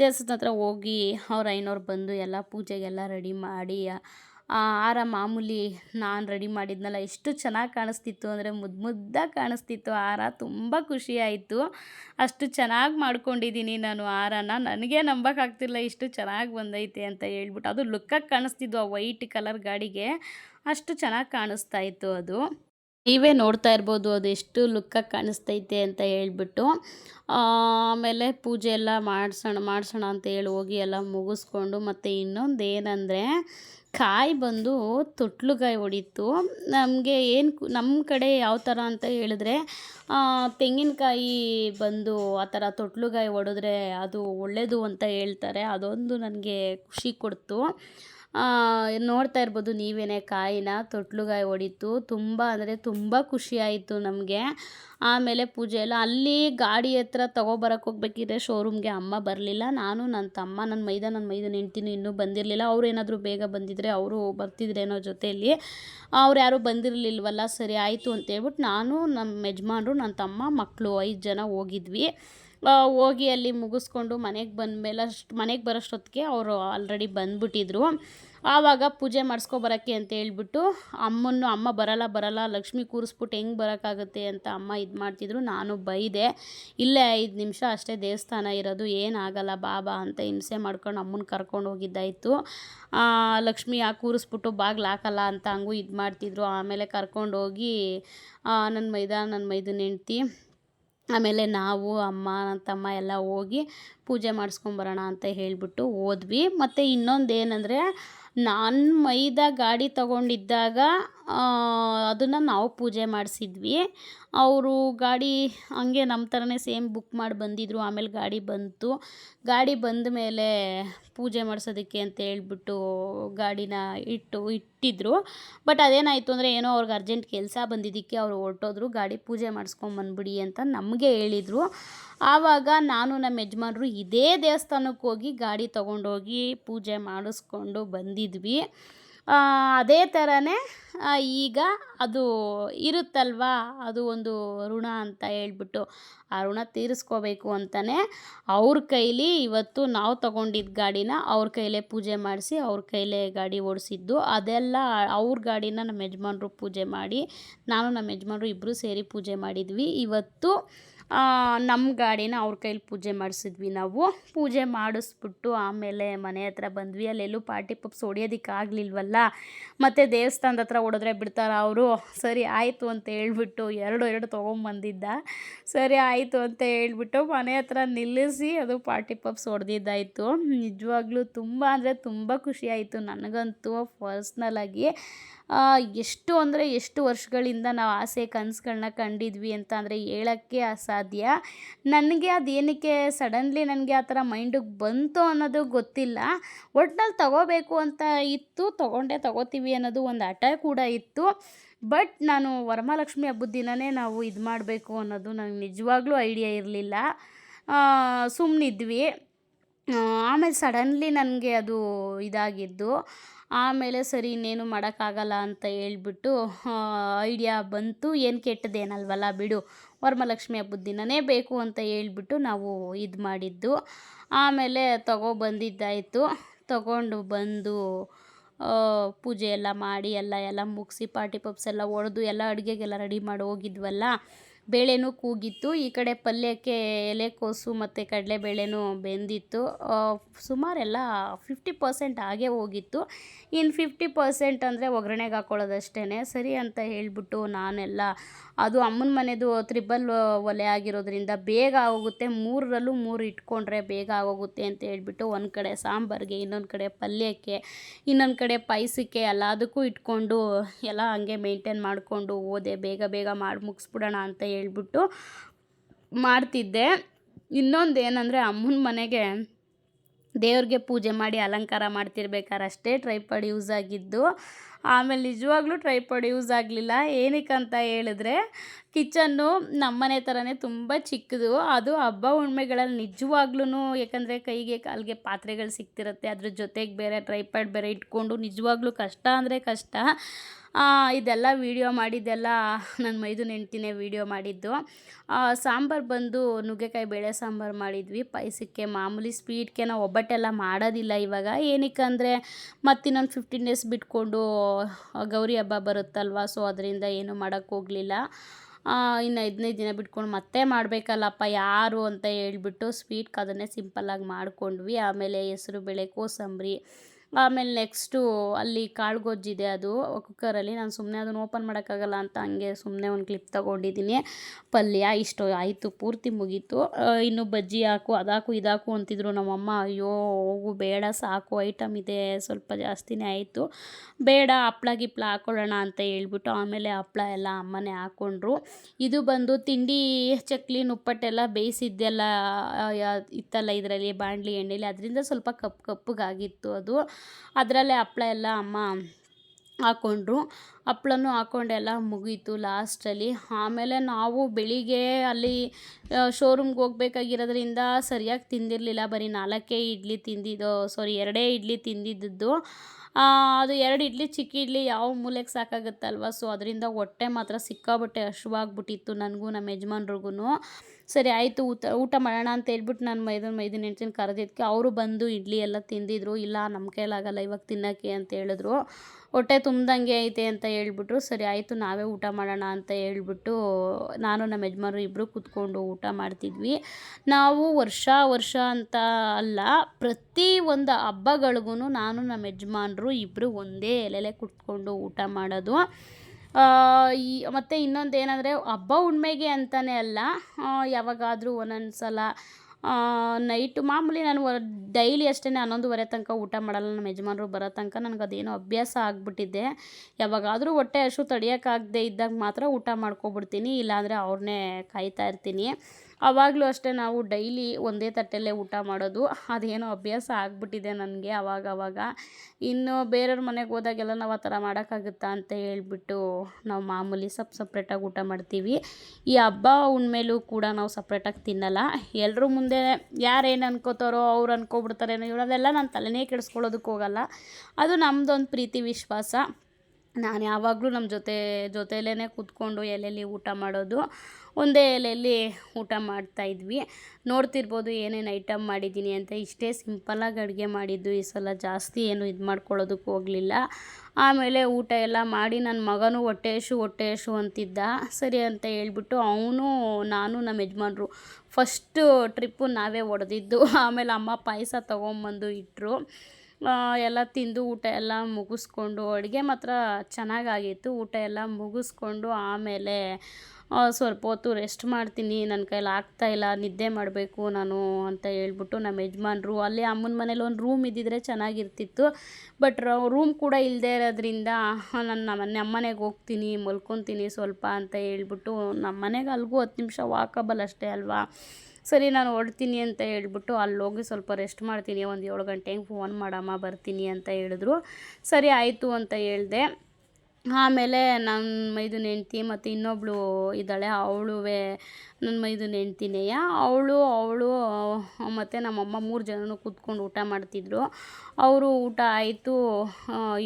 Speaker 1: ದೇವಸ್ಥಾನದ ಹತ್ರ ಹೋಗಿ ಅವ್ರು ಐನೋರು ಬಂದು ಎಲ್ಲ ಪೂಜೆಗೆಲ್ಲ ರೆಡಿ ಮಾಡಿ ಹಾರ ಮಾಮೂಲಿ ನಾನು ರೆಡಿ ಮಾಡಿದ್ನಲ್ಲ, ಎಷ್ಟು ಚೆನ್ನಾಗಿ ಕಾಣಿಸ್ತಿತ್ತು ಅಂದರೆ ಮುದ್ದು ಮುದ್ದಾಗಿ ಕಾಣಿಸ್ತಿತ್ತು. ಹಾರ ತುಂಬ ಖುಷಿಯಾಯಿತು ಅಷ್ಟು ಚೆನ್ನಾಗಿ ಮಾಡ್ಕೊಂಡಿದ್ದೀನಿ ನಾನು ಹಾರನ ನನಗೆ ನಂಬೋಕ್ಕಾಗ್ತಿಲ್ಲ ಇಷ್ಟು ಚೆನ್ನಾಗಿ ಬಂದೈತೆ ಅಂತ ಹೇಳ್ಬಿಟ್ಟು. ಅದು ಲುಕ್ಕಾಗಿ ಕಾಣಿಸ್ತಿದ್ವು ಆ ವೈಟ್ ಕಲರ್ ಗಾಡಿಗೆ. ಅಷ್ಟು ಚೆನ್ನಾಗಿ ಕಾಣಿಸ್ತಾ ಇತ್ತು ಅದು. ನೀವೇ ನೋಡ್ತಾ ಇರ್ಬೋದು ಅದು ಎಷ್ಟು ಲುಕ್ಕಾಗಿ ಕಾಣಿಸ್ತೈತೆ ಅಂತ ಹೇಳ್ಬಿಟ್ಟು. ಆಮೇಲೆ ಪೂಜೆ ಎಲ್ಲ ಮಾಡಿಸೋಣ ಮಾಡಿಸೋಣ ಅಂತ ಹೇಳಿ ಹೋಗಿ ಎಲ್ಲ ಮುಗಿಸ್ಕೊಂಡು ಮತ್ತು ಇನ್ನೊಂದು ಏನಂದರೆ ಕಾಯಿ ಬಂದು ತೊಟ್ಲುಗಾಯಿ ಹೊಡಿತು. ನಮಗೆ ಏನು ನಮ್ಮ ಕಡೆ ಯಾವ ಥರ ಅಂತ ಹೇಳಿದ್ರೆ ತೆಂಗಿನಕಾಯಿ ಬಂದು ಆ ಥರ ತೊಟ್ಲುಗಾಯಿ ಹೊಡೆದ್ರೆ ಅದು ಒಳ್ಳೆಯದು ಅಂತ ಹೇಳ್ತಾರೆ. ಅದೊಂದು ನನಗೆ ಖುಷಿ ಕೊಡ್ತು. ನೋಡ್ತಾ ಇರ್ಬೋದು ನೀವೇ ಕಾಯಿನ ತೊಟ್ಲುಗಾಯಿ ಹೊಡಿತು. ತುಂಬ ಅಂದರೆ ತುಂಬ ಖುಷಿಯಾಯಿತು ನಮಗೆ. ಆಮೇಲೆ ಪೂಜೆ ಎಲ್ಲ ಅಲ್ಲಿ ಗಾಡಿ ಹತ್ರ ತೊಗೊಬರಕ್ಕೆ ಹೋಗ್ಬೇಕಿದ್ರೆ ಶೋರೂಮ್ಗೆ ಅಮ್ಮ ಬರಲಿಲ್ಲ. ನಾನು ನನ್ನ ತಮ್ಮ ನನ್ನ ಮೈದ ನನ್ನ ಮೈದನ ಹೆಂಡ್ತಿನೂ ಇನ್ನೂ ಬಂದಿರಲಿಲ್ಲ. ಅವ್ರು ಏನಾದರೂ ಬೇಗ ಬಂದಿದ್ದರೆ ಅವರು ಬರ್ತಿದ್ರೇನೋ ಜೊತೆಯಲ್ಲಿ. ಅವ್ರು ಯಾರೂ ಬಂದಿರಲಿಲ್ವಲ್ಲ, ಸರಿ ಆಯಿತು ಅಂತೇಳ್ಬಿಟ್ಟು ನಾನು ನಮ್ಮ ಯಜಮಾನ್ರು ನನ್ನ ತಮ್ಮ ಮಕ್ಕಳು ಐದು ಜನ ಹೋಗಿದ್ವಿ. ಹೋಗಿ ಅಲ್ಲಿ ಮುಗಿಸ್ಕೊಂಡು ಮನೆಗೆ ಬಂದಮೇಲೆ ಅಷ್ಟು, ಮನೆಗೆ ಬರೋಷ್ಟೊತ್ತಿಗೆ ಅವರು ಆಲ್ರೆಡಿ ಬಂದ್ಬಿಟ್ಟಿದ್ರು. ಆವಾಗ ಪೂಜೆ ಮಾಡಿಸ್ಕೊಬರೋಕ್ಕೆ ಅಂತ ಹೇಳ್ಬಿಟ್ಟು ಅಮ್ಮನ್ನು, ಅಮ್ಮ ಬರಲ್ಲ ಬರಲ್ಲ, ಲಕ್ಷ್ಮಿ ಕೂರಿಸ್ಬಿಟ್ಟು ಹೆಂಗೆ ಬರೋಕ್ಕಾಗುತ್ತೆ ಅಂತ ಅಮ್ಮ ಇದು ಮಾಡ್ತಿದ್ರು. ನಾನು ಬೈದೆ, ಇಲ್ಲೇ ಐದು ನಿಮಿಷ ಅಷ್ಟೇ ದೇವಸ್ಥಾನ ಇರೋದು, ಏನಾಗಲ್ಲ ಬಾಬಾ ಅಂತ ಹಿಂಸೆ ಮಾಡ್ಕೊಂಡು ಅಮ್ಮನ ಕರ್ಕೊಂಡು ಹೋಗಿದ್ದಾಯಿತು. ಲಕ್ಷ್ಮಿ ಯಾಕೆ ಕೂರಿಸ್ಬಿಟ್ಟು ಬಾಗಿಲು ಹಾಕಲ್ಲ ಅಂತ ಹಂಗೂ ಇದು ಮಾಡ್ತಿದ್ರು. ಆಮೇಲೆ ಕರ್ಕೊಂಡೋಗಿ ನನ್ನ ಮೈದಾನ ನನ್ನ ಮೈದನ ಹೆಂಡ್ತಿ ಆಮೇಲೆ ನಾವು, ಅಮ್ಮ ತಮ್ಮ ಎಲ್ಲ ಹೋಗಿ ಪೂಜೆ ಮಾಡಿಸ್ಕೊಂಬರೋಣ ಅಂತ ಹೇಳಿಬಿಟ್ಟು ಹೋದ್ವಿ. ಮತ್ತು ಇನ್ನೊಂದು ಏನಂದರೆ ನಾನು ಮೈದಾ ಗಾಡಿ ತಗೊಂಡಿದ್ದಾಗ ಅದನ್ನು ನಾವು ಪೂಜೆ ಮಾಡಿಸಿದ್ವಿ. ಅವರು ಗಾಡಿ ಹಂಗೆ ನಮ್ಮ ಥರನೇ ಸೇಮ್ ಬುಕ್ ಮಾಡಿ ಬಂದಿದ್ದರು ಆಮೇಲೆ ಗಾಡಿ ಬಂತು. ಗಾಡಿ ಬಂದ ಮೇಲೆ ಪೂಜೆ ಮಾಡಿಸೋದಕ್ಕೆ ಅಂತ ಹೇಳ್ಬಿಟ್ಟು ಗಾಡಿನ ಇಟ್ಟು, ಇಟ್ಟಿದ್ರು. ಬಟ್ ಅದೇನಾಯಿತು ಅಂದರೆ ಏನೋ ಅವ್ರಿಗೆ ಅರ್ಜೆಂಟ್ ಕೆಲಸ ಬಂದಿದ್ದಕ್ಕೆ ಅವ್ರು ಹೊರಟೋದ್ರು. ಗಾಡಿ ಪೂಜೆ ಮಾಡಿಸ್ಕೊಂಬಂದ್ಬಿಡಿ ಅಂತ ನಮಗೆ ಹೇಳಿದರು. ಆವಾಗ ನಾನು ನಮ್ಮ ಯಜಮಾನರು ಇದೇ ದೇವಸ್ಥಾನಕ್ಕೆ ಹೋಗಿ ಗಾಡಿ ತೊಗೊಂಡೋಗಿ ಪೂಜೆ ಮಾಡಿಸ್ಕೊಂಡು ಬಂದಿದ್ವಿ. ಅದೇ ಥರನೇ ಈಗ ಅದು ಇರುತ್ತಲ್ವಾ? ಅದು ಒಂದು ಋಣ ಅಂತ ಹೇಳ್ಬಿಟ್ಟು ಆ ಋಣ ತೀರಿಸ್ಕೋಬೇಕು ಅಂತಲೇ ಅವ್ರ ಕೈಲಿ ಇವತ್ತು ನಾವು ತಗೊಂಡಿದ್ದ ಗಾಡಿನ ಅವ್ರ ಕೈಲೇ ಪೂಜೆ ಮಾಡಿಸಿ, ಅವ್ರ ಕೈಲೇ ಗಾಡಿ ಓಡಿಸಿದ್ದು. ಅದೆಲ್ಲ ಅವ್ರ ಗಾಡಿನ ನಮ್ಮ ಯಜಮಾನ್ರು ಪೂಜೆ ಮಾಡಿ, ನಾನು ನಮ್ಮ ಯಜಮಾನ್ರು ಇಬ್ಬರು ಸೇರಿ ಪೂಜೆ ಮಾಡಿದ್ವಿ. ಇವತ್ತು ನಮ್ಮ ಗಾಡಿನ ಅವ್ರ ಕೈಲಿ ಪೂಜೆ ಮಾಡಿಸಿದ್ವಿ ನಾವು. ಪೂಜೆ ಮಾಡಿಸ್ಬಿಟ್ಟು ಆಮೇಲೆ ಮನೆ ಹತ್ರ ಬಂದ್ವಿ. ಅಲ್ಲೆಲ್ಲೂ ಪಾರ್ಟಿ ಪಪ್ಸ್ ಹೊಡಿಯೋದಕ್ಕೆ ಆಗಲಿಲ್ವಲ್ಲ? ಮತ್ತು ದೇವಸ್ಥಾನದ ಹತ್ರ ಹೊಡೆದ್ರೆ ಬಿಡ್ತಾರೆ ಅವರು? ಸರಿ, ಆಯಿತು ಅಂತ ಹೇಳ್ಬಿಟ್ಟು ಎರಡು ಎರಡು ತೊಗೊಂಬಂದಿದ್ದ. ಸರಿ, ಆಯಿತು ಅಂತ ಹೇಳ್ಬಿಟ್ಟು ಮನೆ ಹತ್ರ ನಿಲ್ಲಿಸಿ ಅದು ಪಾರ್ಟಿ ಪಪ್ಸ್ ಹೊಡೆದಿದ್ದಾಯಿತು. ನಿಜವಾಗ್ಲೂ ತುಂಬ ಅಂದರೆ ತುಂಬ ಖುಷಿ ಆಯಿತು. ನನಗಂತೂ ಪರ್ಸ್ನಲಾಗಿ ಎಷ್ಟು ಅಂದರೆ ಎಷ್ಟು ವರ್ಷಗಳಿಂದ ನಾವು ಆಸೆ ಕನಸುಗಳ್ನ ಕಂಡಿದ್ವಿ ಅಂತ ಅಂದರೆ ಹೇಳೋಕ್ಕೆ ಅಸಾಧ್ಯ. ನನಗೆ ಅದೇನಕ್ಕೆ ಸಡನ್ಲಿ ನನಗೆ ಆ ಥರ ಮೈಂಡಿಗೆ ಬಂತು ಅನ್ನೋದು ಗೊತ್ತಿಲ್ಲ. ಒಟ್ನಲ್ಲಿ ತಗೋಬೇಕು ಅಂತ ಇತ್ತು, ತೊಗೊಂಡೇ ತಗೋತೀವಿ ಅನ್ನೋದು ಒಂದು ಹಠ ಕೂಡ ಇತ್ತು. ಬಟ್ ನಾನು ವರಮಹಾಲಕ್ಷ್ಮಿ ಹಬ್ಬದ ದಿನವೇ ನಾವು ಇದು ಮಾಡಬೇಕು ಅನ್ನೋದು ನನಗೆ ನಿಜವಾಗ್ಲೂ ಐಡಿಯಾ ಇರಲಿಲ್ಲ. ಸುಮ್ಮನಿದ್ವಿ ಆಮೇಲೆ ಸಡನ್ಲಿ ನನಗೆ ಅದು ಇದಾಗಿದ್ದು. ಆಮೇಲೆ ಸರಿ ಇನ್ನೇನು ಮಾಡೋಕ್ಕಾಗಲ್ಲ ಅಂತ ಹೇಳ್ಬಿಟ್ಟು ಐಡಿಯಾ ಬಂತು. ಏನು ಕೆಟ್ಟದೇನಲ್ವಲ್ಲ ಬಿಡು. ವರಮಹಾಲಕ್ಷ್ಮಿ ಹಬ್ಬದ ದಿನವೇ ಬೇಕು ಅಂತ ಹೇಳ್ಬಿಟ್ಟು ನಾವು ಇದು ಮಾಡಿದ್ದು. ಆಮೇಲೆ ತಗೊಬಂದಿದ್ದಾಯಿತು ತಗೊಂಡು ಬಂದು ಪೂಜೆ ಎಲ್ಲ ಮಾಡಿ, ಎಲ್ಲ ಎಲ್ಲ ಮುಗಿಸಿ ಪಾರ್ಟಿ ಪಪ್ಸ್ ಎಲ್ಲ ಒಡೆದು, ಎಲ್ಲ ಅಡುಗೆಗೆಲ್ಲ ರೆಡಿ ಮಾಡಿ ಹೋಗಿದ್ವಲ್ಲ. ಬೇಳೆನೂ ಕೂಗಿತ್ತು. ಈ ಕಡೆ ಪಲ್ಯಕ್ಕೆ ಎಲೆಕೋಸು ಮತ್ತು ಕಡಲೆಬೇಳೆನೂ ಬೆಂದಿತ್ತು. ಸುಮಾರೆಲ್ಲ ಫಿಫ್ಟಿ ಪರ್ಸೆಂಟ್ ಆಗೇ ಹೋಗಿತ್ತು. ಇನ್ನು ಫಿಫ್ಟಿ ಪರ್ಸೆಂಟ್ ಅಂದರೆ ಒಗ್ಗರಣೆಗೆ ಹಾಕ್ಕೊಳ್ಳೋದಷ್ಟೇ ಸರಿ ಅಂತ ಹೇಳಿಬಿಟ್ಟು ನಾನೆಲ್ಲ, ಅದು ಅಮ್ಮನ ಮನೆದು ತ್ರಿಬಲ್ ಒಲೆ ಆಗಿರೋದ್ರಿಂದ ಬೇಗ ಆಗೋಗುತ್ತೆ. ಮೂರರಲ್ಲೂ ಮೂರು ಇಟ್ಕೊಂಡ್ರೆ ಬೇಗ ಆಗೋಗುತ್ತೆ ಅಂತ ಹೇಳಿಬಿಟ್ಟು ಒಂದು ಕಡೆ ಸಾಂಬಾರಿಗೆ, ಇನ್ನೊಂದು ಕಡೆ ಪಲ್ಯಕ್ಕೆ, ಇನ್ನೊಂದು ಕಡೆ ಪಾಯಸಕ್ಕೆ ಎಲ್ಲದಕ್ಕೂ ಇಟ್ಕೊಂಡು ಎಲ್ಲ ಹಂಗೆ ಮೇಂಟೈನ್ ಮಾಡಿಕೊಂಡು ಹೋದೆ. ಬೇಗ ಬೇಗ ಮಾಡಿ ಮುಗಿಸ್ಬಿಡೋಣ ಅಂತ ಹೇಳ್ಬಿಟ್ಟು ಮಾಡ್ತಿದ್ದೆ. ಇನ್ನೊಂದು ಏನಂದರೆ ಅಮ್ಮನ ಮನೆಗೆ ದೇವ್ರಿಗೆ ಪೂಜೆ ಮಾಡಿ ಅಲಂಕಾರ ಮಾಡ್ತಿರ್ಬೇಕಾದ್ರೆ ಅಷ್ಟೇ ಟ್ರೈಪಾಡ್ ಯೂಸ್ ಆಗಿದ್ದು. ಆಮೇಲೆ ನಿಜವಾಗ್ಲೂ ಟ್ರೈಪಾಡ್ ಯೂಸ್ ಆಗಲಿಲ್ಲ. ಏನಕ್ಕಂತ ಹೇಳಿದ್ರೆ, ಕಿಚನ್ನು ನಮ್ಮನೆ ಥರನೇ ತುಂಬ ಚಿಕ್ಕದು. ಅದು ಹಬ್ಬ ಹುಣ್ಮೆಗಳಲ್ಲಿ ನಿಜವಾಗ್ಲೂ ಯಾಕಂದರೆ ಕೈಗೆ ಕಾಲಿಗೆ ಪಾತ್ರೆಗಳು ಸಿಗ್ತಿರುತ್ತೆ. ಅದ್ರ ಜೊತೆಗೆ ಬೇರೆ ಟ್ರೈಪಾಡ್ ಬೇರೆ ಇಟ್ಕೊಂಡು ನಿಜವಾಗ್ಲೂ ಕಷ್ಟ ಅಂದರೆ ಕಷ್ಟ. ಇದೆಲ್ಲ ವೀಡಿಯೋ ಮಾಡಿದ್ದೆಲ್ಲ ನನ್ನ ಮೈದು ನೆಂಟಿನೇ ವೀಡಿಯೋ ಮಾಡಿದ್ದು. ಸಾಂಬಾರು ಬಂದು ನುಗ್ಗೆಕಾಯಿ ಬೇಳೆ ಸಾಂಬಾರು ಮಾಡಿದ್ವಿ. ಪಾಯಸಕ್ಕೆ ಮಾಮೂಲಿ ಸ್ವೀಟ್ಗೆ ನಾವು ಒಬ್ಬಟ್ಟೆಲ್ಲ ಮಾಡೋದಿಲ್ಲ ಇವಾಗ. ಏನಕ್ಕಂದರೆ ಮತ್ತಿನ್ನೊಂದು ಫಿಫ್ಟೀನ್ ಡೇಸ್ ಬಿಟ್ಕೊಂಡು ಗೌರಿ ಹಬ್ಬ ಬರುತ್ತಲ್ವ? ಸೊ ಅದರಿಂದ ಏನೂ ಮಾಡೋಕ್ಕೆ ಹೋಗಲಿಲ್ಲ. ಇನ್ನು ಹದಿನೈದು ದಿನ ಬಿಟ್ಕೊಂಡು ಮತ್ತೆ ಮಾಡಬೇಕಲ್ಲಪ್ಪ, ಯಾರು ಅಂತ ಹೇಳ್ಬಿಟ್ಟು ಸ್ವೀಟ್ಗೆ ಅದನ್ನೇ ಸಿಂಪಲ್ಲಾಗಿ ಮಾಡಿಕೊಂಡ್ವಿ. ಆಮೇಲೆ ಹೆಸರು, ಬೇಳೆ, ಕೋಸಂಬರಿ ಆಮೇಲೆ ನೆಕ್ಸ್ಟು ಅಲ್ಲಿ ಕಾಳು ಗೊಜ್ಜಿದೆ ಅದು, ಕುಕ್ಕರಲ್ಲಿ. ನಾನು ಸುಮ್ಮನೆ ಅದನ್ನು ಓಪನ್ ಮಾಡೋಕ್ಕಾಗಲ್ಲ ಅಂತ ಹಂಗೆ ಸುಮ್ಮನೆ ಒಂದು ಕ್ಲಿಪ್ ತೊಗೊಂಡಿದ್ದೀನಿ. ಪಲ್ಯ ಇಷ್ಟು ಆಯಿತು, ಪೂರ್ತಿ ಮುಗೀತು. ಇನ್ನು ಬಜ್ಜಿ ಹಾಕು, ಅದಾಕು, ಇದಾಕು ಅಂತಿದ್ರು ನಮ್ಮಮ್ಮ. ಅಯ್ಯೋ, ಹೋಗು, ಬೇಡ, ಸಾಕು ಐಟಮ್ ಇದೆ, ಸ್ವಲ್ಪ ಜಾಸ್ತಿನೇ ಆಯಿತು. ಬೇಡ, ಹಪ್ಳ, ಗಿಪ್ಳ ಹಾಕೊಳ್ಳೋಣ ಅಂತ ಹೇಳ್ಬಿಟ್ಟು ಆಮೇಲೆ ಹಪ್ಳ ಎಲ್ಲ ಅಮ್ಮನೇ ಹಾಕ್ಕೊಂಡ್ರು ಇದು ಬಂದು ತಿಂಡಿ, ಚಕ್ಲಿ, ನುಪ್ಪಟ್ಟೆಲ್ಲ ಬೇಯಿಸಿದ್ದೆಲ್ಲ ಇತ್ತಲ್ಲ ಇದರಲ್ಲಿ ಬಾಣಲಿ ಎಣ್ಣೆಲಿ. ಅದರಿಂದ ಸ್ವಲ್ಪ ಕಪ್ಪು ಕಪ್ಪಗಾಗಿತ್ತು ಅದು. ಅದರಲ್ಲೇ ಹಪ್ಪಳ ಎಲ್ಲ ಅಮ್ಮ ಹಾಕ್ಕೊಂಡ್ರು ಹಪ್ಳನೂ ಹಾಕ್ಕೊಂಡೆಲ್ಲ ಮುಗೀತು ಲಾಸ್ಟಲ್ಲಿ. ಆಮೇಲೆ ನಾವು ಬೆಳಿಗ್ಗೆ ಅಲ್ಲಿ ಶೋರೂಮ್ಗೆ ಹೋಗ್ಬೇಕಾಗಿರೋದ್ರಿಂದ ಸರಿಯಾಗಿ ತಿಂದಿರಲಿಲ್ಲ. ಬರೀ ನಾಲ್ಕೇ ಇಡ್ಲಿ ತಿಂದಿದ್ದು ಸಾರಿ ಎರಡೇ ಇಡ್ಲಿ ತಿಂದಿದ್ದದ್ದು ಅದು ಎರಡು ಇಡ್ಲಿ ಚಿಕ್ಕ ಇಡ್ಲಿ ಯಾವ ಮೂಲೆಗೆ ಸಾಕಾಗುತ್ತಲ್ವ? ಸೊ ಅದರಿಂದ ಹೊಟ್ಟೆ ಮಾತ್ರ ಸಿಕ್ಕಾಬಟ್ಟೆ ಹಶುವಾಗ್ಬಿಟ್ಟಿತ್ತು ನನಗೂ, ನಮ್ಮ ಯಜಮಾನ್ರಿಗೂ ಸರಿ, ಆಯಿತು ಊಟ ಊಟ ಮಾಡೋಣ ಅಂತ ಹೇಳ್ಬಿಟ್ಟು ನಾನು ಮೈದನ್ ಮೈದಿನ ಹೆಂಡ್ತಿನ ಕರೆದಿದ್ದಕ್ಕೆ, ಅವರು ಬಂದು ಇಡ್ಲಿ ಎಲ್ಲ ತಿಂದಿದ್ರು. ಇಲ್ಲ, ನಮ್ಮ ಕೈಲಾಗಲ್ಲ, ಇವಾಗ ತಿನ್ನೋಕ್ಕೆ ಅಂತ ಹೇಳಿದ್ರು. ಹೊಟ್ಟೆ ತುಂಬ್ದಂಗೆ ಐತೆ ಅಂತ ಹೇಳ್ಬಿಟ್ರು, ಸರಿ ಆಯಿತು ನಾವೇ ಊಟ ಮಾಡೋಣ ಅಂತ ಹೇಳ್ಬಿಟ್ಟು ನಾನು ನಮ್ಮ ಯಜಮಾನರು ಇಬ್ಬರು ಕೂತ್ಕೊಂಡು ಊಟ ಮಾಡ್ತಿದ್ವಿ. ನಾವು ವರ್ಷ ವರ್ಷ ಅಂತ ಅಲ್ಲ, ಪ್ರತಿ ಒಂದು ಹಬ್ಬಗಳಿಗೂ ನಾನು ನಮ್ಮ ಯಜಮಾನರು ಇಬ್ಬರು ಒಂದೇ ಎಲೆಲೆ ಕುತ್ಕೊಂಡು ಊಟ ಮಾಡೋದು. ಈ ಮತ್ತು ಇನ್ನೊಂದು ಏನಂದರೆ ಹಬ್ಬ ಹುಣ್ಮೆಗೆ ಅಂತಲೇ ಅಲ್ಲ ಯಾವಾಗಾದರೂ ಒಂದೊಂದು ಸಲ ನೈಟು ಮಾಮೂಲಿ ನಾನು ಡೈಲಿ ಅಷ್ಟೇ ಹನ್ನೊಂದುವರೆ ತನಕ ಊಟ ಮಾಡಲ್ಲ. ನಮ್ಮ ಯಜಮಾನರು ಬರೋ ತನಕ ನನಗೆ ಅದೇನೋ ಅಭ್ಯಾಸ ಆಗಿಬಿಟ್ಟಿದ್ದೆ ಯಾವಾಗಾದರೂ ಹೊಟ್ಟೆ ಹಸು ತಡಿಯೋಕ್ಕಾಗದೇ ಇದ್ದಾಗ ಮಾತ್ರ ಊಟ ಮಾಡ್ಕೊಬಿಡ್ತೀನಿ. ಇಲ್ಲಾಂದರೆ ಅವ್ರನ್ನೇ ಕಾಯ್ತಾ ಇರ್ತೀನಿ. ಆವಾಗಲೂ ಅಷ್ಟೇ ನಾವು ಡೈಲಿ ಒಂದೇ ತಟ್ಟೆಯಲ್ಲೇ ಊಟ ಮಾಡೋದು. ಅದೇನೋ ಅಭ್ಯಾಸ ಆಗಿಬಿಟ್ಟಿದೆ ನನಗೆ ಅವಾಗ ಆವಾಗ ಇನ್ನು ಬೇರೆಯವ್ರ ಮನೆಗೆ ಹೋದಾಗೆಲ್ಲ ನಾವು ಆ ಥರ ಮಾಡೋಕ್ಕಾಗುತ್ತಾ ಅಂತ ಹೇಳ್ಬಿಟ್ಟು ನಾವು ಮಾಮೂಲಿ ಸಪ್ ಸಪ್ರೇಟಾಗಿ ಊಟ ಮಾಡ್ತೀವಿ. ಈ ಹಬ್ಬ ಉಣ್ಮೇಲೂ ಕೂಡ ನಾವು ಸಪ್ರೇಟಾಗಿ ತಿನ್ನಲ್ಲ. ಎಲ್ಲರೂ ಮುಂದೆ ಯಾರು ಏನು ಅನ್ಕೋತಾರೋ ಅವ್ರು ಅನ್ಕೋಬಿಡ್ತಾರೇನೋ ಇವಳದೆಲ್ಲ ನಾನು ತಲೆನೇ ಕೆಡಿಸ್ಕೊಳ್ಳೋದಕ್ಕೆ ಹೋಗಲ್ಲ. ಅದು ನಮ್ಮದೊಂದು ಪ್ರೀತಿ ವಿಶ್ವಾಸ. ನಾನು ಯಾವಾಗಲೂ ನಮ್ಮ ಜೊತೆ ಜೊತೆಯಲ್ಲೇ ಕೂತ್ಕೊಂಡು ಎಲೆಯಲ್ಲಿ ಊಟ ಮಾಡೋದು. ಒಂದೇ ಎಲೆಯಲ್ಲಿ ಊಟ ಮಾಡ್ತಾಯಿದ್ವಿ ನೋಡ್ತಿರ್ಬೋದು ಏನೇನು ಐಟಮ್ ಮಾಡಿದ್ದೀನಿ ಅಂತ. ಇಷ್ಟೇ ಸಿಂಪಲ್ಲಾಗಿ ಅಡುಗೆ ಮಾಡಿದ್ದು. ಈ ಸಲ ಜಾಸ್ತಿ ಏನು ಇದು ಮಾಡ್ಕೊಳ್ಳೋದಕ್ಕೆ ಹೋಗಲಿಲ್ಲ. ಆಮೇಲೆ ಊಟ ಎಲ್ಲ ಮಾಡಿ ನನ್ನ ಮಗನೂ ಹೊಟ್ಟೆ ಹಶು ಹೊಟ್ಟೆ ಹಶು ಅಂತಿದ್ದ. ಸರಿ ಅಂತ ಹೇಳ್ಬಿಟ್ಟು ಅವನು ನಾನು ನಮ್ಮ ಯಜಮಾನ್ರು ಫಸ್ಟು ಟ್ರಿಪ್ಪು ನಾವೇ ಹೊಡೆದಿದ್ದು. ಆಮೇಲೆ ಅಮ್ಮ ಪಾಯಸ ತೊಗೊಂಬಂದು ಇಟ್ಟರು ಎಲ್ಲ ತಿಂದು ಊಟ ಎಲ್ಲ ಮುಗಿಸ್ಕೊಂಡು ಅಡುಗೆ ಮಾತ್ರ ಚೆನ್ನಾಗಾಗಿತ್ತು. ಊಟ ಎಲ್ಲ ಮುಗಿಸ್ಕೊಂಡು ಆಮೇಲೆ ಸ್ವಲ್ಪ ಹೊತ್ತು ರೆಸ್ಟ್ ಮಾಡ್ತೀನಿ. ನನ್ನ ಕೈಲಿ ಆಗ್ತಾಯಿಲ್ಲ ನಿದ್ದೆ ಮಾಡಬೇಕು ನಾನು ಅಂತ ಹೇಳ್ಬಿಟ್ಟು ನಮ್ಮ ಯಜಮಾನ್ರು, ಅಲ್ಲಿ ಅಮ್ಮನ ಮನೇಲಿ ಒಂದು ರೂಮ್ ಇದ್ದಿದ್ರೆ ಚೆನ್ನಾಗಿರ್ತಿತ್ತು. ಬಟ್ ರೂಮ್ ಕೂಡ ಇಲ್ಲದೆ ಇರೋದ್ರಿಂದ ನಾನು ನಮ್ಮ ಮನೆಗೆ ಹೋಗ್ತೀನಿ, ಮಲ್ಕೊತೀನಿ ಸ್ವಲ್ಪ ಅಂತ ಹೇಳ್ಬಿಟ್ಟು ನಮ್ಮ ಮನೆಗೆ ಅಲ್ಲಿಗೂ ಹತ್ತು ನಿಮಿಷ ವಾಕಬಲ್ ಅಷ್ಟೇ ಅಲ್ವಾ? ಸರಿ, ನಾನು ಹೊರಡ್ತೀನಿ ಅಂತ ಹೇಳ್ಬಿಟ್ಟು ಅಲ್ಲಿ ಹೋಗಿ ಸ್ವಲ್ಪ ರೆಸ್ಟ್ ಮಾಡ್ತೀನಿ. ಒಂದು ಏಳು ಗಂಟೆ ಫೋನ್ ಮಾಡಮ್ಮ, ಬರ್ತೀನಿ ಅಂತ ಹೇಳಿದ್ರು. ಸರಿ, ಆಯಿತು ಅಂತ ಹೇಳಿದೆ. ಆಮೇಲೆ ನನ್ನ ಮೈದುನ ಹೆಂಡ್ತಿ ಮತ್ತು ಇನ್ನೊಬ್ಬಳು ಇದ್ದಾಳೆ ಅವಳು ನನ್ನ ಮೈದುನ ಹೆಂಡ್ತಿನೇಯ ಅವಳು ಅವಳು, ಮತ್ತು ನಮ್ಮಮ್ಮ ಮೂರು ಜನನೂ ಕೂತ್ಕೊಂಡು ಊಟ ಮಾಡ್ತಿದ್ರು. ಅವರು ಊಟ ಆಯಿತು.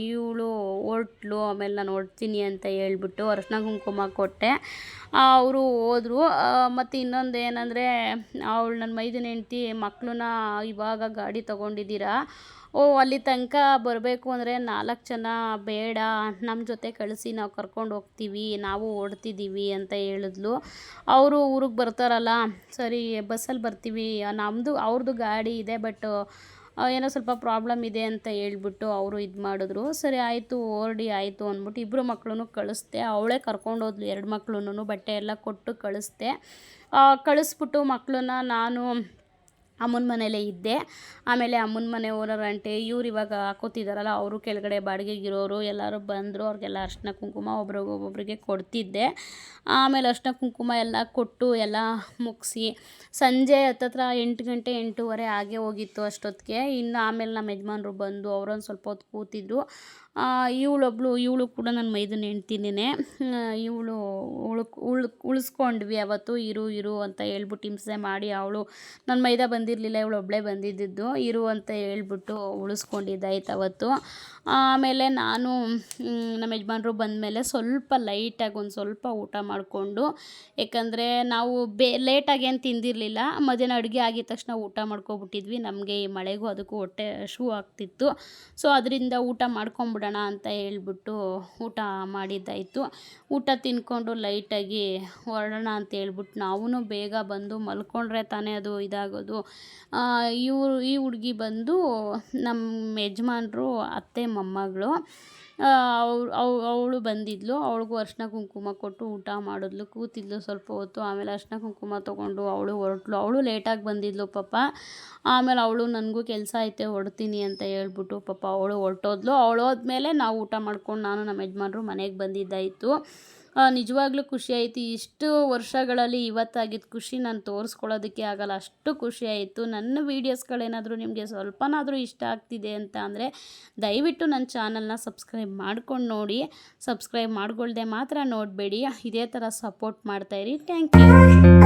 Speaker 1: ಇವಳು ಹೊರ್ಟ್ಲು, ಆಮೇಲೆ ನಾನು ಹೊರ್ಡ್ತೀನಿ ಅಂತ ಹೇಳ್ಬಿಟ್ಟು ಅರಶಿನ ಕುಂಕುಮ ಕೊಟ್ಟೆ. ಅವರು ಹೋದರು. ಮತ್ತು ಇನ್ನೊಂದು ಏನಂದರೆ, ಅವಳು ನನ್ನ ಮೈದುನ ಹೆಂಡ್ತಿ ಮಕ್ಕಳನ್ನ ಇವಾಗ ಗಾಡಿ ತೊಗೊಂಡಿದ್ದೀರಾ ಓ, ಅಲ್ಲಿ ತನಕ ಬರಬೇಕು ಅಂದರೆ ನಾಲ್ಕು ಜನ ಬೇಡ. ನಮ್ಮ ಜೊತೆ ಕಳಿಸಿ ನಾವು ಕರ್ಕೊಂಡು ಹೋಗ್ತೀವಿ, ನಾವು ಓಡ್ತಿದ್ದೀವಿ ಅಂತ ಹೇಳಿದ್ಲು. ಅವರು ಊರಿಗೆ ಬರ್ತಾರಲ್ಲ, ಸರಿ ಬಸ್ಸಲ್ಲಿ ಬರ್ತೀವಿ. ನಮ್ಮದು ಅವ್ರದ್ದು ಗಾಡಿ ಇದೆ ಬಟ್ ಏನೋ ಸ್ವಲ್ಪ ಪ್ರಾಬ್ಲಮ್ ಇದೆ ಅಂತ ಹೇಳ್ಬಿಟ್ಟು ಅವರು ಇದು ಮಾಡಿದ್ರು. ಸರಿ, ಆಯಿತು, ಓರ್ಡಿ ಆಯಿತು ಅಂದ್ಬಿಟ್ಟು ಇಬ್ಬರು ಮಕ್ಕಳೂ ಕಳಿಸ್ದೆ. ಅವಳೇ ಕರ್ಕೊಂಡೋದ್ಲು ಎರಡು ಮಕ್ಕಳೂ ಬಟ್ಟೆ ಎಲ್ಲ ಕೊಟ್ಟು ಕಳಿಸ್ದೆ. ಕಳಿಸ್ಬಿಟ್ಟು ಮಕ್ಕಳನ್ನ ನಾನು ಅಮ್ಮನ ಮನೇಲೇ ಇದ್ದೆ. ಆಮೇಲೆ ಅಮ್ಮನ ಮನೆ ಓನರ್ ಅಂಟೆ ಇವ್ರು ಇವಾಗ ಹಾಕೋತಿದ್ದಾರಲ್ಲ ಅವರು ಕೆಳಗಡೆ ಬಾಡಿಗೆಗಿರೋರು ಎಲ್ಲರೂ ಬಂದರು, ಅವ್ರಿಗೆಲ್ಲ ಅರ್ಶಿನ ಕುಂಕುಮ ಒಬ್ರಿಗೆ ಒಬ್ಬೊಬ್ಬರಿಗೆ ಕೊಡ್ತಿದ್ದೆ. ಆಮೇಲೆ ಅರ್ಶಿನ ಕುಂಕುಮ ಎಲ್ಲ ಕೊಟ್ಟು ಎಲ್ಲ ಮುಗಿಸಿ ಸಂಜೆ ಹತ್ತತ್ರ ಎಂಟು ಗಂಟೆ ಎಂಟೂವರೆ ಆಗೇ ಹೋಗಿತ್ತು ಅಷ್ಟೊತ್ತಿಗೆ. ಇನ್ನು ಆಮೇಲೆ ನಮ್ಮ ಯಜಮಾನ್ರು ಬಂದು ಅವರೊಂದು ಸ್ವಲ್ಪ ಹೊತ್ತು ಕೂತಿದ್ರು. ಇವಳೊಬ್ಳು, ಇವಳು ಕೂಡ ನನ್ನ ಮೈದನ ಹೆಂಡ್ತಿನೇ ಇವಳು ಉಳ್ಕ್, ಉಳ್, ಉಳಿಸ್ಕೊಂಡ್ವಿ ಅವತ್ತು, ಇರು ಇರು ಅಂತ ಹೇಳ್ಬಿಟ್ಟು ಹಿಂಸೆ ಮಾಡಿ ಅವಳು ನನ್ನ ಮೈದ ಬಂದಿರಲಿಲ್ಲ, ಇವಳು ಒಬ್ಬಳೇ ಬಂದಿದ್ದಿದ್ದು, ಇರು ಅಂತ ಹೇಳ್ಬಿಟ್ಟು ಉಳಿಸ್ಕೊಂಡಿದ್ದಾಯ್ತು ಅವತ್ತು. ಆಮೇಲೆ ನಾನು ನಮ್ಮ ಯಜಮಾನ್ರು ಬಂದಮೇಲೆ ಸ್ವಲ್ಪ ಲೈಟಾಗಿ ಒಂದು ಸ್ವಲ್ಪ ಊಟ ಮಾಡಿಕೊಂಡು ಯಾಕಂದರೆ ನಾವು ಬೇ, ಲೇಟಾಗಿ ಏನು ತಿಂದಿರಲಿಲ್ಲ, ಮಧ್ಯಾಹ್ನ ಅಡುಗೆ ಆಗಿದ ತಕ್ಷಣ ಊಟ ಮಾಡ್ಕೊಬಿಟ್ಟಿದ್ವಿ. ನಮಗೆ ಈ ಮಳೆಗೂ ಅದಕ್ಕೂ ಹೊಟ್ಟೆ ಶೂ ಆಗ್ತಿತ್ತು. ಸೊ, ಅದರಿಂದ ಊಟ ಮಾಡ್ಕೊಂಬಿಡೋಣ ಅಂತ ಹೇಳ್ಬಿಟ್ಟು ಊಟ ಮಾಡಿದ್ದಾಯಿತು. ಊಟ ತಿನ್ಕೊಂಡು ಲೈಟಾಗಿ ಹೊರಡೋಣ ಅಂತ ಹೇಳ್ಬಿಟ್ಟು ನಾವೂ ಬೇಗ ಬಂದು ಮಲ್ಕೊಂಡ್ರೆ ತಾನೇ ಅದು ಇದಾಗೋದು. ಇವರು ಈ ಹುಡುಗಿ ಬಂದು ನಮ್ಮ ಯಜಮಾನ್ರು, ಅತ್ತೆ, ಮೊಮ್ಮಗಳು ಅವ್ಳು ಅವಳು ಬಂದಿದ್ಲು, ಅವಳಿಗೂ ಅರ್ಶಿನ ಕುಂಕುಮ ಕೊಟ್ಟು ಊಟ ಮಾಡಿದ್ಲು, ಕೂತಿದ್ಲು ಸ್ವಲ್ಪ ಹೊತ್ತು, ಆಮೇಲೆ ಅರ್ಶಿನ ಕುಂಕುಮ ತೊಗೊಂಡು ಅವಳು ಹೊರಟ್ಲು. ಅವಳು ಲೇಟಾಗಿ ಬಂದಿದ್ಲು ಪಾಪ. ಆಮೇಲೆ ಅವಳು, ನನಗೂ ಕೆಲಸ ಐತೆ, ಹೊಡ್ತೀನಿ ಅಂತ ಹೇಳ್ಬಿಟ್ಟು ಪಾಪ ಅವಳು ಹೊರಟೋದ್ಲು. ಅವಳು ಹೋದ್ಮೇಲೆ ನಾವು ಊಟ ಮಾಡ್ಕೊಂಡು ನಾನು ನಮ್ಮ ಯಜಮಾನ್ರು ಮನೆಗೆ ಬಂದಿದ್ದಾಯಿತು. ನಿಜವಾಗ್ಲೂ ಖುಷಿ ಆಯಿತು. ಇಷ್ಟು ವರ್ಷಗಳಲ್ಲಿ ಇವತ್ತಾಗಿದ್ದ ಖುಷಿ ನಾನು ತೋರಿಸ್ಕೊಳ್ಳೋದಕ್ಕೆ ಆಗಲ್ಲ. ಅಷ್ಟು ಖುಷಿ ಆಯಿತು. ನನ್ನ ವೀಡಿಯೋಸ್ಗಳೇನಾದರೂ ನಿಮಗೆ ಸ್ವಲ್ಪನಾದರೂ ಇಷ್ಟ ಆಗ್ತಿದೆ ಅಂತ ಅಂದರೆ ದಯವಿಟ್ಟು ನನ್ನ ಚಾನಲ್ನ ಸಬ್ಸ್ಕ್ರೈಬ್ ಮಾಡ್ಕೊಂಡು ನೋಡಿ. ಸಬ್ಸ್ಕ್ರೈಬ್ ಮಾಡ್ಕೊಳ್ದೆ ಮಾತ್ರ ನೋಡಬೇಡಿ. ಇದೇ ಥರ ಸಪೋರ್ಟ್ ಮಾಡ್ತಾಯಿರಿ ಥ್ಯಾಂಕ್ ಯು.